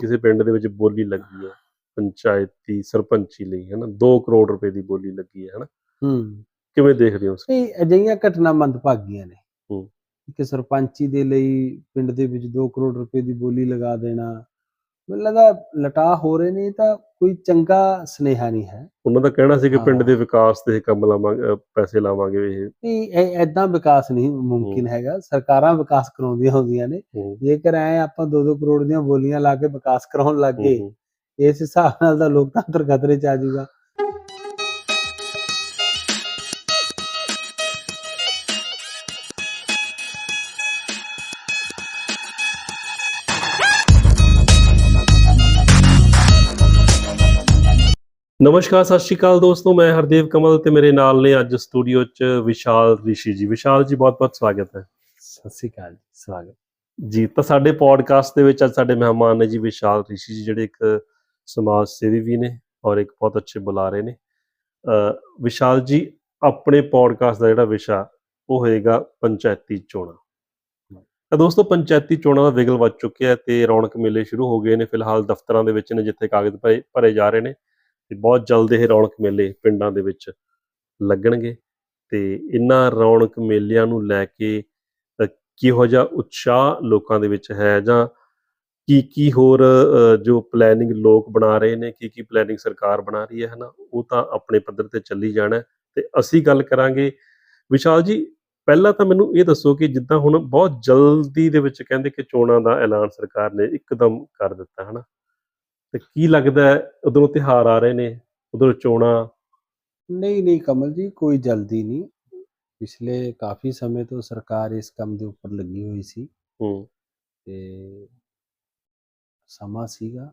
ਕਿਸੇ ਪਿੰਡ ਦੇ ਵਿੱਚ ਬੋਲੀ ਲੱਗੀ ਹੈ ਪੰਚਾਇਤੀ ਸਰਪੰਚੀ ਲਈ ਹੈ ਨਾ 2 ਕਰੋੜ ਰੁਪਏ ਦੀ ਬੋਲੀ ਲੱਗੀ ਹੈ ਹੈ ਨਾ ਹੂੰ ਕਿਵੇਂ ਦੇਖਦੇ ਹੋ ਤੁਸੀਂ? ਇਹ ਅਜਿਹੀਆਂ ਘਟਨਾ ਮੰਦਭਾਗੀਆਂ ਨੇ ਹੂੰ। ਕਿ ਸਰਪੰਚੀ ਦੇ ਲਈ ਪਿੰਡ ਦੇ ਵਿੱਚ 2 ਕਰੋੜ ਰੁਪਏ ਦੀ ਬੋਲੀ ਲਗਾ ਦੇਣਾ ਮੈਨੂੰ ਲੱਗਦਾ ਲਟਾ ਹੋ ਰਹੇ ਨੇ ਤਾਂ ਕੋਈ ਚੰਗਾ ਸਨੇਹਾ ਨਹੀਂ ਹੈ। ਉਹਨਾਂ ਦਾ ਕਹਿਣਾ ਸੀ ਕਿ ਪਿੰਡ। ਦੇ ਵਿਕਾਸ ਤੇ ਇਹ ਕੰਮ ਲਾਵਾਂਗੇ ਪੈਸੇ ਲਾਵਾਂਗੇ ਇਹ। ਨਹੀਂ ਇਹ ਐਦਾਂ ਵਿਕਾਸ ਨਹੀਂ ਮੁਮਕਿਨ ਹੈਗਾ। ਸਰਕਾਰਾਂ ਵਿਕਾਸ ਕਰਾਉਂਦੀਆਂ ਹੁੰਦੀਆਂ ਨੇ। ਜੇਕਰ ਐ ਆਪਾਂ 2-2 ਕਰੋੜ ਦੀਆਂ ਬੋਲੀਆਂ ਲਾ ਕੇ ਵਿਕਾਸ ਕਰਾਉਣ ਲੱਗ ਇਸ ਹਿਸਾਬ ਨਾਲ ਤਾਂ ਲੋਕਤੰਤਰ ਖਤਰੇ 'ਚ ਆ ਜਾਊਗਾ। ਨਮਸਕਾਰ ਸਤਿ ਸ਼੍ਰੀ ਅਕਾਲ ਦੋਸਤੋ ਮੈਂ ਹਰਦੇਵ ਕਮਲ ਤੇ ਮੇਰੇ ਨਾਲ ਨੇ ਅੱਜ ਸਟੂਡੀਓ 'ਚ ਵਿਸ਼ਾਲ ਰਿਸ਼ੀ ਜੀ। ਵਿਸ਼ਾਲ ਜੀ ਬਹੁਤ-ਬਹੁਤ ਸਵਾਗਤ ਹੈ। ਸਤਿ ਸ੍ਰੀ ਅਕਾਲ ਜੀ ਸਵਾਗਤ। ਜੀ ਤਾਂ ਸਾਡੇ ਪੋਡਕਾਸਟ ਦੇ ਵਿੱਚ ਅੱਜ ਸਾਡੇ ਮਹਿਮਾਨ ਨੇ ਜੀ ਵਿਸ਼ਾਲ ਰਿਸ਼ੀ ਜੀ ਜਿਹੜੇ ਇੱਕ ਸਮਾਜ ਸੇਵੀ ਵੀ ਨੇ ਔਰ ਇੱਕ ਬਹੁਤ ਅੱਛੇ ਬੁਲਾਰੇ ਨੇ। ਵਿਸ਼ਾਲ ਜੀ ਆਪਣੇ ਪੋਡਕਾਸਟ ਦਾ ਜਿਹੜਾ ਵਿਸ਼ਾ ਉਹ ਹੋਏਗਾ ਪੰਚਾਇਤੀ ਚੋਣਾਂ। ਤਾਂ ਦੋਸਤੋ ਪੰਚਾਇਤੀ ਚੋਣਾਂ ਦਾ ਵਿਗਲ ਵੱਜ ਚੁੱਕਿਆ ਤੇ ਰੌਣਕ ਮੇਲੇ ਸ਼ੁਰੂ ਹੋ ਗਏ ਨੇ ਫਿਲਹਾਲ ਦਫ਼ਤਰਾਂ ਦੇ ਵਿੱਚ ਨੇ ਜਿੱਥੇ ਕਾਗਜ਼ ਭਰੇ ਜਾ ਰਹੇ ਨੇ। ਤੇ ਬਹੁਤ ਜਲਦ ਇਹ ਰੌਣਕ ਮੇਲੇ ਪਿੰਡਾਂ ਦੇ ਵਿੱਚ ਲੱਗਣਗੇ ਤੇ ਇਹਨਾਂ ਰੌਣਕ ਮੇਲਿਆਂ ਨੂੰ ਲੈ ਕੇ ਕਿਹੋ ਜਿਹਾ ਉਤਸ਼ਾਹ ਲੋਕਾਂ ਦੇ ਵਿੱਚ ਹੈ ਜਾਂ ਕੀ ਕੀ ਹੋਰ ਜੋ ਪਲੈਨਿੰਗ ਲੋਕ ਬਣਾ ਰਹੇ ਨੇ, ਕੀ ਕੀ ਪਲੈਨਿੰਗ ਸਰਕਾਰ ਬਣਾ ਰਹੀ ਹੈ, ਹਨਾ, ਉਹ ਤਾਂ ਆਪਣੇ ਪੱਧਰ ਤੇ ਚੱਲੀ ਜਾਣਾ ਤੇ ਅਸੀਂ ਗੱਲ ਕਰਾਂਗੇ। ਵਿਸ਼ਾਲ ਜੀ, ਪਹਿਲਾਂ ਤਾਂ ਮੈਨੂੰ ਇਹ ਦੱਸੋ ਕਿ ਜਿੱਦਾਂ ਹੁਣ ਬਹੁਤ ਜਲਦੀ ਦੇ ਵਿੱਚ ਕਹਿੰਦੇ ਕਿ ਚੋਣਾਂ ਦਾ ਐਲਾਨ ਸਰਕਾਰ ਨੇ ਇੱਕਦਮ ਕਰ ਦਿੱਤਾ, ਹਨਾ। ਤੇ ਕੀ ਲੱਗਦਾ ਉਧਰੋਂ ਤਿਹਾਰ ਆ ਰਹੇ ਨੇ ਉਧਰੋਂ ਚੋਣਾਂ? ਨਹੀਂ ਨਹੀਂ ਕਮਲ ਜੀ ਕੋਈ ਜਲਦੀ ਨਹੀਂ। ਪਿਛਲੇ ਕਾਫੀ ਸਮੇਂ ਤੋਂ ਸਰਕਾਰ ਇਸ ਕੰਮ ਦੇ ਉੱਪਰ ਲੱਗੀ ਹੋਈ ਸੀ। ਹੂੰ। ਤੇ ਸਮਾਂ ਸੀਗਾ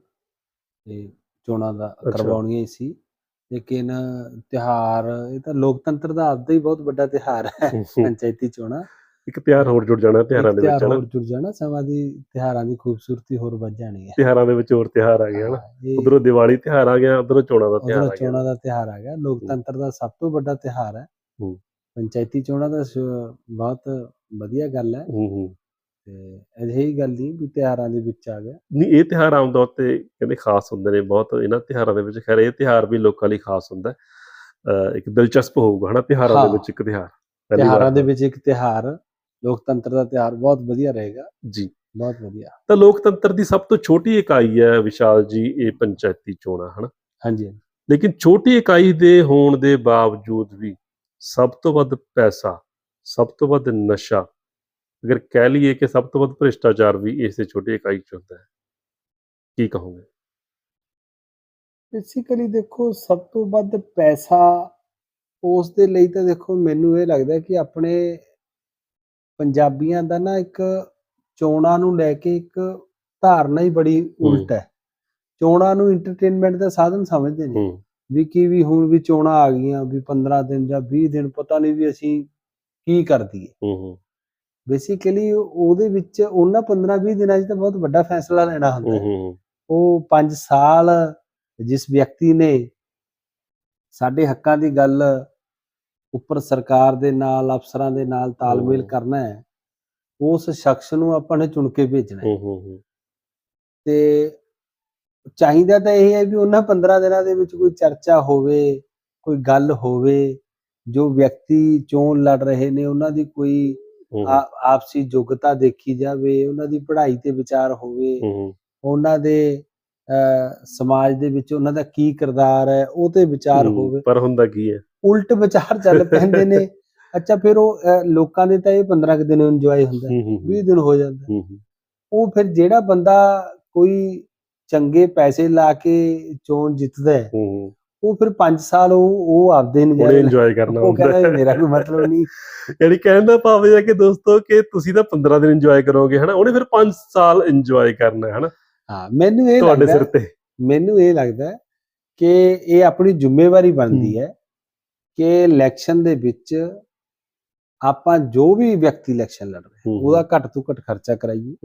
ਤੇ ਚੋਣਾਂ ਦਾ। ਕਰਵਾਉਣੀਆਂ ਹੀ ਸੀ। ਲੇਕਿਨ ਤਿਹਾਰ ਇਹ ਤਾਂ ਲੋਕਤੰਤਰ ਦਾ ਆਪਦਾ ਹੀ ਬਹੁਤ ਵੱਡਾ ਤਿਹਾਰ ਹੈ। ਪੰਚਾਇਤੀ ਚੋਣਾਂ। ਇੱਕ ਤਿਹਾਰ ਹੋਰ ਜੁੜ ਜਾਣਾ ਤਿਹਾਰਾਂ ਦੇ ਵਿੱਚ ਹਨਾ? ਹੋਰ ਜੁੜ ਜਾਣਾ ਸਮਾਂ ਦੀ ਤਿਹਾਰਾਂ ਦੀ ਖੂਬਸੂਰਤੀ ਹੋਰ ਵੱਧ ਜਾਣੀ ਹੈ। ਤਿਹਾਰਾਂ ਦੇ ਵਿੱਚ ਹੋਰ ਤਿਹਾਰ ਆ ਗਿਆ ਹਨਾ? ਉਧਰੋਂ ਦੀਵਾਲੀ ਤਿਹਾਰ ਆ ਗਿਆ ਉਧਰੋਂ ਚੋਣਾਂ ਦਾ ਤਿਹਾਰ ਆ ਗਿਆ। ਚੋਣਾਂ ਦਾ ਤਿਹਾਰ ਆ ਗਿਆ। ਲੋਕਤੰਤਰ ਦਾ ਸਭ ਤੋਂ ਵੱਡਾ ਤਿਹਾਰ ਹੈ। ਹੂੰ। ਪੰਚਾਇਤੀ ਚੋਣਾਂ ਦਾ ਬਹੁਤ ਵਧੀਆ ਗੱਲ ਹੈ। ਹੂੰ ਹੂੰ। ਤੇ ਅਜਿਹੀ ਗੱਲ ਨਹੀਂ ਵੀ ਤਿਹਾਰਾਂ ਦੇ ਵਿੱਚ ਆ ਗਿਆ। ਨਹੀਂ ਇਹ ਤਿਹਾਰ ਆਮ ਤੌਰ ਤੇ ਕਹਿੰਦੇ ਖਾਸ ਹੁੰਦੇ ਨੇ ਬਹੁਤ ਇਹਨਾਂ ਤਿਹਾਰਾਂ ਦੇ ਵਿੱਚ ਖੈਰ ਇਹ ਤਿਹਾਰ ਵੀ ਲੋਕਾਂ ਲਈ ਖਾਸ ਹੁੰਦਾ ਇੱਕ ਦਿਲਚਸਪ ਹੋਊਗਾ ਹਨਾ? ਤਿਹਾਰਾਂ ਦੇ। ਵਿੱਚ ਇੱਕ ਤਿਹਾਰ ਤਿਹਾਰਾਂ ਦੇ ਵਿੱਚ ਇੱਕ ਤਿਹਾਰ ਲੋਕਤੰਤਰ ਦਾ ਤਿਹਾਰ ਬਹੁਤ ਵਧੀਆ ਰਹੇਗਾ। ਜੀ। ਬਹੁਤ ਵਧੀਆ। ਤਾਂ ਲੋਕਤੰਤਰ ਦੀ ਸਭ ਤੋਂ ਛੋਟੀ ਇਕਾਈ ਹੈ ਵਿਸ਼ਾਲ ਜੀ ਇਹ ਪੰਚਾਇਤੀ ਚੋਣਾਂ ਹਨਾ? ਹਾਂਜੀ। ਲੇਕਿਨ ਛੋਟੀ ਇਕਾਈ ਦੇ ਹੋਣ ਦੇ ਬਾਵਜੂਦ ਵੀ ਸਭ ਤੋਂ ਵੱਧ ਪੈਸਾ ਸਭ ਤੋਂ ਵੱਧ ਨਸ਼ਾ ਅਗਰ ਕਹਿ ਲਈਏ ਕਿ ਸਭ ਤੋਂ ਵੱਧ ਭ੍ਰਿਸ਼ਟਾਚਾਰ ਵੀ ਇਸੇ ਛੋਟੀ ਇਕਾਈ 'ਚ ਹੁੰਦਾ ਹੈ। ਕੀ ਕਹੋਗੇ? ਬੇਸਿਕਲੀ ਦੇਖੋ ਸਭ ਤੋਂ ਵੱਧ ਪੈਸਾ ਉਸ ਦੇ ਲਈ ਤਾਂ ਦੇਖੋ ਮੈਨੂੰ ਇਹ ਲੱਗਦਾ ਕਿ ਆਪਣੇ ਪੰਜਾਬੀਆਂ ਦਾ ਨਾ ਇੱਕ ਚੋਣਾਂ ਨੂੰ ਲੈ ਕੇ ਇੱਕ ਧਾਰਨਾ ਹੀ ਬੜੀ ਉਲਟ ਹੈ। ਚੋਣਾਂ ਨੂੰ ਐਂਟਰਟੇਨਮੈਂਟ ਦਾ ਸਾਧਨ ਸਮਝਦੇ ਨੇ। ਵੀ ਕੀ ਵੀ ਹੁਣ ਵੀ ਚੋਣਾਂ ਆ ਗਈਆਂ ਵੀ 15 ਦਿਨ ਜਾਂ 20 ਦਿਨ ਪਤਾ ਨਹੀਂ ਵੀ ਅਸੀਂ ਕੀ ਕਰ ਦਈਏ। ਹੂੰ ਹੂੰ। ਬੇਸਿਕਲੀ ਉਹਦੇ ਵਿੱਚ ਉਹਨਾਂ 15 20 ਦਿਨਾਂ 'ਚ ਤਾਂ ਬਹੁਤ ਵੱਡਾ ਫੈਸਲਾ ਲੈਣਾ ਹੁੰਦਾ ਹੂੰ। ਉਹ 5 ਸਾਲ ਜਿਸ ਵਿਅਕਤੀ ਨੇ ਸਾਡੇ ਹੱਕਾਂ ਦੀ ਗੱਲ ਉੱਪਰ ਸਰਕਾਰ ਦੇ ਨਾਲ ਅਫਸਰਾਂ ਦੇ ਨਾਲ ਤਾਲਮੇਲ। ਕਰਨਾ ਹੈ ਉਸ ਸ਼ਖਸ ਨੂੰ ਆਪਾਂ ਨੇ ਚੁਣ ਕੇ ਭੇਜਣਾ ਹੈ। ਤੇ ਚਾਹੀਦਾ ਤਾਂ ਇਹ ਹੈ ਵੀ ਉਹਨਾਂ 15 ਦਿਨਾਂ ਦੇ ਵਿੱਚ ਕੋਈ ਚਰਚਾ ਹੋਵੇ ਕੋਈ ਗੱਲ ਹੋਵੇ ਜੋ ਵਿਅਕਤੀ ਚੋਣ ਲੜ ਰਹੇ ਨੇ ਉਹਨਾਂ ਦੀ ਕੋਈ ਆਪਸੀ ਯੋਗਤਾ ਦੇਖੀ ਜਾਵੇ ਉਹਨਾਂ ਦੀ ਪੜ੍ਹਾਈ ਤੇ ਵਿਚਾਰ ਹੋਵੇ ਉਹਨਾਂ ਦੇ ਸਮਾਜ ਦੇ ਵਿੱਚ ਉਹਨਾਂ ਦਾ ਕੀ ਕਿਰਦਾਰ ਹੈ ਉਹ ਤੇ ਵਿਚਾਰ ਹੋਵੇ। ਪਰ ਹੁੰਦਾ ਕੀ ਹੈ? ਉਲਟ ਵਿਚਾਰ ਚੱਲ ਪੈਂਦੇ ਨੇ। ਅੱਛਾ ਫਿਰ ਉਹ ਲੋਕਾਂ ਦੇ ਤਾਂ ਇਹ 15 ਕੁ ਦਿਨ ਇੰਜੋਏ ਹੁੰਦਾ ਹੂੰ ਹੂੰ 20 ਦਿਨ ਹੋ ਜਾਂਦਾ। ਉਹ ਫਿਰ ਜਿਹੜਾ ਬੰਦਾ ਕੋਈ ਚੰਗੇ ਪੈਸੇ ਲਾ ਕੇ ਚੋਣ ਜਿੱਤਦਾ ਹੈ ਉਹ ਫਿਰ 5 ਸਾਲ ਉਹ ਉਹ ਆਪਦੇ ਨਜ਼ਾਰੇ ਇੰਜੋਏ ਕਰਨਾ ਉਹ ਹੁੰਦਾ ਕਹਿੰਦਾ ਹੈ। ਵੀ ਮੇਰਾ ਕੋਈ ਮਤਲਬ ਨਹੀਂ। ਯਾਨੀ ਕਹਿਣ ਦਾ ਭਾਵ ਇਹ ਹੈ ਕਿ ਦੋਸਤੋ ਕਿ ਤੁਸੀਂ ਤਾਂ 15 ਦਿਨ ਇੰਜੋਏ ਕਰੋਗੇ ਹਨਾ? ਉਹਨੇ ਫਿਰ 5 ਸਾਲ ਇੰਜੋਏ ਕਰਨਾ ਹੈ ਹਨਾ? ਹਾਂ ਮੈਨੂੰ ਇਹ ਤੁਹਾਡੇ ਲੱਗਦਾ ਸਿਰ ਤੇ। ਮੈਨੂੰ ਇਹ ਲੱਗਦਾ ਕਿ ਇਹ ਆਪਣੀ ਜ਼ਿੰਮੇਵਾਰੀ ਬਣਦੀ ਹੈ। ਕਿ ਇਲੈਕਸ਼ਨ ਦੇ ਵਿੱਚ ਆਪਾਂ ਜੋ ਵੀ ਵਿਅਕਤੀ ਇਲੈਕਸ਼ਨ ਲੜ ਰਿਹਾ ਉਹਦਾ ਘੱਟ ਤੋਂ ਘੱਟ ਖਰਚਾ ਕਰਾਈਏ।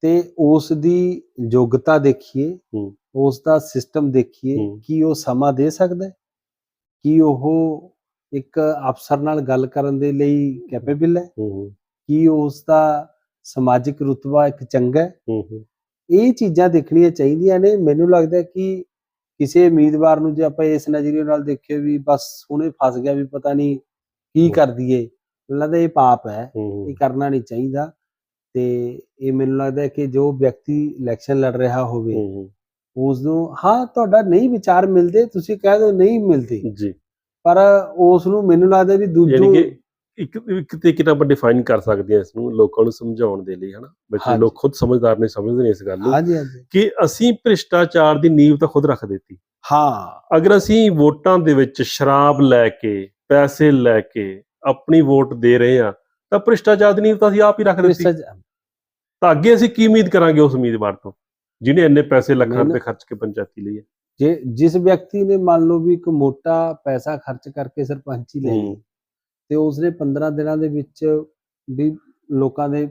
ਤੇ ਉਸ ਦੀ ਯੋਗਤਾ ਦੇਖੀਏ। ਉਸ ਦਾ ਸਿਸਟਮ ਦੇਖੀਏ। ਕੀ ਉਹ ਸਮਾਂ ਦੇ ਸਕਦਾ ਹੈ? ਕੀ ਉਹ ਇੱਕ ਅਫਸਰ ਨਾਲ ਗੱਲ ਕਰਨ ਦੇ ਲਈ ਕੈਪੇਬਲ ਹੈ? ਕੀ ਉਸ ਦਾ ਸਮਾਜਿਕ ਰੁਤਬਾ ਇੱਕ ਚੰਗਾ ਹੈ? ਇਹ ਚੀਜ਼ਾਂ ਦੇਖਣੀਆਂ ਚਾਹੀਦੀਆਂ ਨੇ। ਮੈਨੂੰ ਲੱਗਦਾ ਕਿ ਕਿਸੇ ਉਮੀਦਵਾਰ ਨੂੰ ਜੇ ਆਪਾਂ ਇਸ ਨਜ਼ਰੀਏ ਨਾਲ ਦੇਖੀਏ ਵੀ ਬਸ ਹੁਣੇ ਫਸ ਗਿਆ ਵੀ ਪਤਾ ਨਹੀਂ ਕੀ। ਕਰ ਦਈਏ ਲੱਗਦਾ ਇਹ ਪਾਪ ਹੈ ਇਹ ਕਰਨਾ ਨਹੀਂ ਚਾਹੀਦਾ ਤੇ ਇਹ ਮੈਨੂੰ ਲੱਗਦਾ ਕਿ ਜੋ ਵਿਅਕਤੀ ਇਲੈਕਸ਼ਨ ਲੜ ਰਿਹਾ ਹੋਵੇ ਉਸ ਨੂੰ ਹਾਂ ਤੁਹਾਡਾ ਨਹੀਂ ਵਿਚਾਰ ਮਿਲਦੇ ਤੁਸੀਂ ਕਹਿ ਦਿਓ ਨਹੀਂ ਮਿਲਦੇ। ਜੀ। ਪਰ ਉਸ ਨੂੰ ਮੈਨੂੰ ਲੱਗਦਾ ਵੀ ਦੂਜੂ ਇੱਕ ਇੱਕ ਤਰੀਕੇ ਨਾਲ ਆਪਾਂ ਡਿਫਾਈਨ ਕਰ ਸਕਦੇ ਹਾਂ ਇਸ ਨੂੰ ਲੋਕਾਂ ਨੂੰ ਸਮਝਾਉਣ ਦੇ ਲਈ ਹਨਾ? ਬੱਚੇ। ਲੋਕ ਖੁਦ ਸਮਝਦਾਰ ਨੇ ਸਮਝਦੇ ਨੇ ਇਸ ਗੱਲ ਨੂੰ ਹਾਂਜੀ ਹਾਂਜੀ। ਕਿ ਅਸੀਂ ਭ੍ਰਿਸ਼ਟਾਚਾਰ ਦੀ ਨੀਂਵ ਤਾਂ ਖੁਦ ਰੱਖ ਦਿੱਤੀ। ਹਾਂ। ਅਗਰ ਅਸੀਂ ਵੋਟਾਂ ਦੇ ਵਿੱਚ ਸ਼ਰਾਬ ਲੈ ਕੇ ਪੈਸੇ ਲੈ ਕੇ ਆਪਣੀ ਵੋਟ ਦੇ ਰਹੇ ਹਾਂ ਤਾਂ ਭ੍ਰਿਸ਼ਟਾਚਾਰ ਦੀ ਨੀਂਵ ਤਾਂ ਅਸੀਂ ਆਪ ਹੀ ਰੱਖ ਦਿੱਤੀ। ਤਾਂ ਅੱਗੇ ਅਸੀਂ ਕੀ ਉਮੀਦ ਕਰਾਂਗੇ ਉਸ ਉਮੀਦਵਾਰ ਤੋਂ? ਜਿਹਨੇ ਇੰਨੇ ਪੈਸੇ ਲੱਖਾਂ ਰੁਪਏ ਖਰਚ ਕੇ ਪੰਚਾਇਤੀ ਲਈ ਹੈ। ਜੇ ਜਿਸ ਵਿਅਕਤੀ ਨੇ ਮੰਨ ਲਓ ਵੀ ਇੱਕ ਮੋਟਾ ਪੈਸਾ ਖਰਚ ਕਰਕੇ ਸਰਪੰਚੀ ਲਈ। ਤੇ ਉਸਨੇ 15 ਦਿਨਾਂ ਦੇ ਵਿੱਚ ਵੀ ਲੋਕਾਂ ਦੇ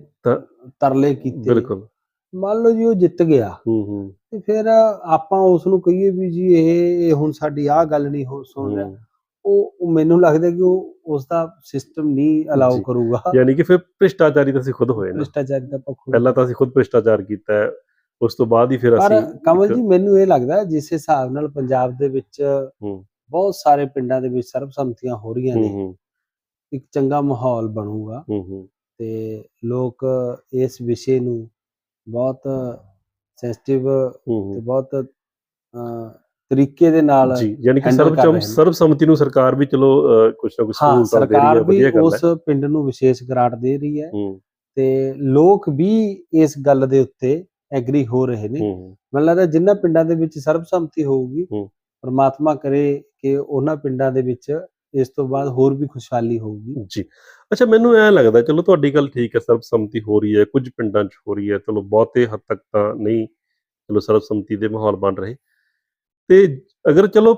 ਤਰਲੇ ਕੀਤੇ। ਬਿਲਕੁਲ। ਮੰਨ ਲਓ ਜੀ ਉਹ ਜਿੱਤ ਗਿਆ। ਹੂੰ ਹੂੰ। ਤੇ ਫਿਰ ਆਪਾਂ ਉਸ ਨੂੰ ਕਹੀਏ ਵੀ ਜੀ ਇਹ ਇਹ ਹੁਣ ਸਾਡੀ ਆਹ ਗੱਲ ਨਹੀਂ ਹੋ ਸੁਣ ਰਿਹਾ। ਉਹ ਮੈਨੂੰ ਲੱਗਦਾ ਕਿ ਉਹ ਉਸ ਦਾ ਸਿਸਟਮ ਨਹੀਂ ਅਲਾਉ। ਕਰੂਗਾ। ਯਾਨੀ ਕਿ ਫਿਰ ਭ੍ਰਿਸ਼ਟਾਚਾਰੀ ਤਾਂ ਅਸੀਂ ਖੁਦ ਹੋਏ ਨਾ। ਭ੍ਰਿਸ਼ਟਾਚਾਰੀ ਦਾ ਪੱਖ ਪਹਿਲਾਂ ਤਾਂ ਅਸੀਂ ਖੁਦ ਭ੍ਰਿਸ਼ਟਾਚਾਰ ਕੀਤਾ ਹੈ। ਉਸ ਤੋਂ ਬਾਅਦ ਹੀ ਫਿਰ ਪਰ ਅਸੀਂ ਕਮਲ ਇੱਕ- ਜੀ ਮੈਨੂੰ ਇਹ ਲੱਗਦਾ ਜਿਸ ਹਿਸਾਬ ਨਾਲ ਪੰਜਾਬ ਦੇ ਵਿੱਚ ਹੂੰ। ਬਹੁਤ ਸਾਰੇ ਪਿੰਡਾਂ ਦੇ ਵਿੱਚ ਸਰਬਸੰਮਤੀਆਂ ਹੋ ਰਹੀਆਂ ਨੇ। ਹੂੰ। ਇੱਕ ਚੰਗਾ ਮਾਹੌਲ ਬਣੂਗਾ। ਹੂੰ ਹੂੰ। ਤੇ ਲੋਕ ਇਸ ਵਿਸ਼ੇ ਨੂੰ ਬਹੁਤ ਸੈਂਸਿਟਿਵ ਤੇ ਬਹੁਤ ਤਰੀਕੇ ਦੇ ਨਾਲ ਜੀ ਯਾਨੀ ਕਿ ਨੇ। ਸਰਬਸੰਮਤੀ ਨੂੰ ਸਰਕਾਰ ਵੀ ਚਲੋ ਕੁਛ ਨਾ ਹਾਂ ਸਹੂਲਤਾਂ ਦੇ ਰਹੀ ਹੈ ਵਧੀਆ ਗੱਲ ਉਸ ਹੈ। ਪਿੰਡ ਨੂੰ ਵਿਸ਼ੇਸ਼ ਗ੍ਰਾਂਟ ਦੇ ਰਹੀ ਹੈ। ਤੇ ਲੋਕ ਵੀ ਇਸ ਗੱਲ ਦੇ ਉੱਤੇ ਐਗਰੀ ਹੋ ਰਹੇ ਨੇ। ਮੈਨੂੰ ਲੱਗਦਾ ਜਿਨ੍ਹਾਂ ਪਿੰਡਾਂ ਦੇ ਵਿੱਚ ਸਰਬਸੰਮਤੀ ਹੋਊਗੀ। ਪ੍ਰਮਾਤਮਾ ਕਰੇ ਕਿ ਉਹਨਾਂ ਪਿੰਡਾਂ ਦੇ ਵਿੱਚ ਇਸ ਤੋਂ ਬਾਅਦ ਹੋਰ ਵੀ ਖੁਸ਼ਹਾਲੀ ਹੋਊਗੀ। ਜੀ। ਅੱਛਾ, ਮੈਨੂੰ ਐ ਲੱਗਦਾ, ਚਲੋ ਤੁਹਾਡੀ ਗੱਲ ਠੀਕ ਹੈ, ਸਰਬਸੰਮਤੀ ਹੋ ਰਹੀ ਹੈ, ਕੁਝ ਪਿੰਡਾਂ 'ਚ ਹੋ ਰਹੀ ਹੈ, ਚਲੋ ਬਹੁਤੇ ਹੱਦ ਤੱਕ ਤਾਂ ਨਹੀਂ, ਚਲੋ ਸਰਬਸੰਮਤੀ ਦੇ ਮਾਹੌਲ ਬਣ ਰਹੇ। ਤੇ ਅਗਰ ਚਲੋ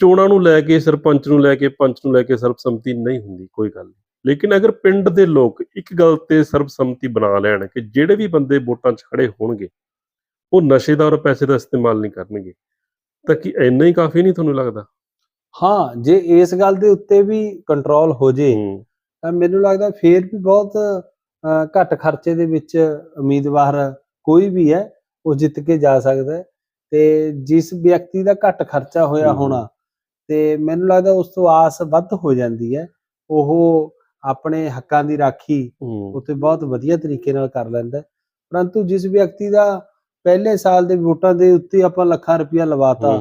ਚੋਣਾਂ ਨੂੰ ਲੈ ਕੇ, ਸਰਪੰਚ ਨੂੰ ਲੈ ਕੇ, ਪੰਚ ਨੂੰ ਲੈ ਕੇ ਸਰਬਸੰਮਤੀ ਨਹੀਂ ਹੁੰਦੀ, ਕੋਈ ਗੱਲ ਨਹੀਂ। ਲੇਕਿਨ ਅਗਰ ਪਿੰਡ ਦੇ ਲੋਕ ਇੱਕ ਗੱਲ ਤੇ ਸਰਬਸੰਮਤੀ ਬਣਾ ਲੈਣ ਕਿ ਜਿਹੜੇ ਵੀ ਬੰਦੇ ਵੋਟਾਂ 'ਚ ਖੜੇ ਹੋਣਗੇ, ਉਹ ਨਸ਼ੇ ਦਾ ਔਰ ਪੈਸੇ ਦਾ ਇਸਤੇਮਾਲ ਨਹੀਂ ਕਰਨਗੇ, ਤਾਂ ਕੀ ਇੰਨਾ ਹੀ ਕਾਫੀ ਨਹੀਂ ਤੁਹਾਨੂੰ ਲੱਗਦਾ? ਹਾਂ ਜੇ ਇਸ ਗੱਲ ਦੇ ਉੱਤੇ ਵੀ ਕੰਟਰੋਲ ਹੋ ਜੇ ਤਾਂ ਮੈਨੂੰ ਲੱਗਦਾ ਫੇਰ ਵੀ ਬਹੁਤ ਘੱਟ ਖਰਚੇ ਦੇ ਵਿੱਚ ਉਮੀਦਵਾਰ ਕੋਈ ਵੀ ਹੈ ਉਹ ਜਿੱਤ ਕੇ ਜਾ ਸਕਦਾ ਤੇ ਜਿਸ ਵਿਅਕਤੀ ਦਾ ਘੱਟ ਖਰਚਾ ਹੋਇਆ। ਹੋਣਾ ਤੇ ਮੈਨੂੰ ਲੱਗਦਾ ਉਸ ਤੋਂ ਆਸ ਵੱਧ ਹੋ ਜਾਂਦੀ ਹੈ ਉਹ ਆਪਣੇ ਹੱਕਾਂ ਦੀ ਰਾਖੀ ਉੱਤੇ ਬਹੁਤ ਵਧੀਆ ਤਰੀਕੇ ਨਾਲ ਕਰ ਲੈਂਦਾ। ਪਰੰਤੂ ਜਿਸ ਵਿਅਕਤੀ ਦਾ ਪਹਿਲੇ ਸਾਲ ਦੇ ਵੋਟਾਂ ਦੇ ਉੱਤੇ ਆਪਾਂ ਲੱਖਾਂ ਰੁਪਇਆ ਲਵਾਤਾ।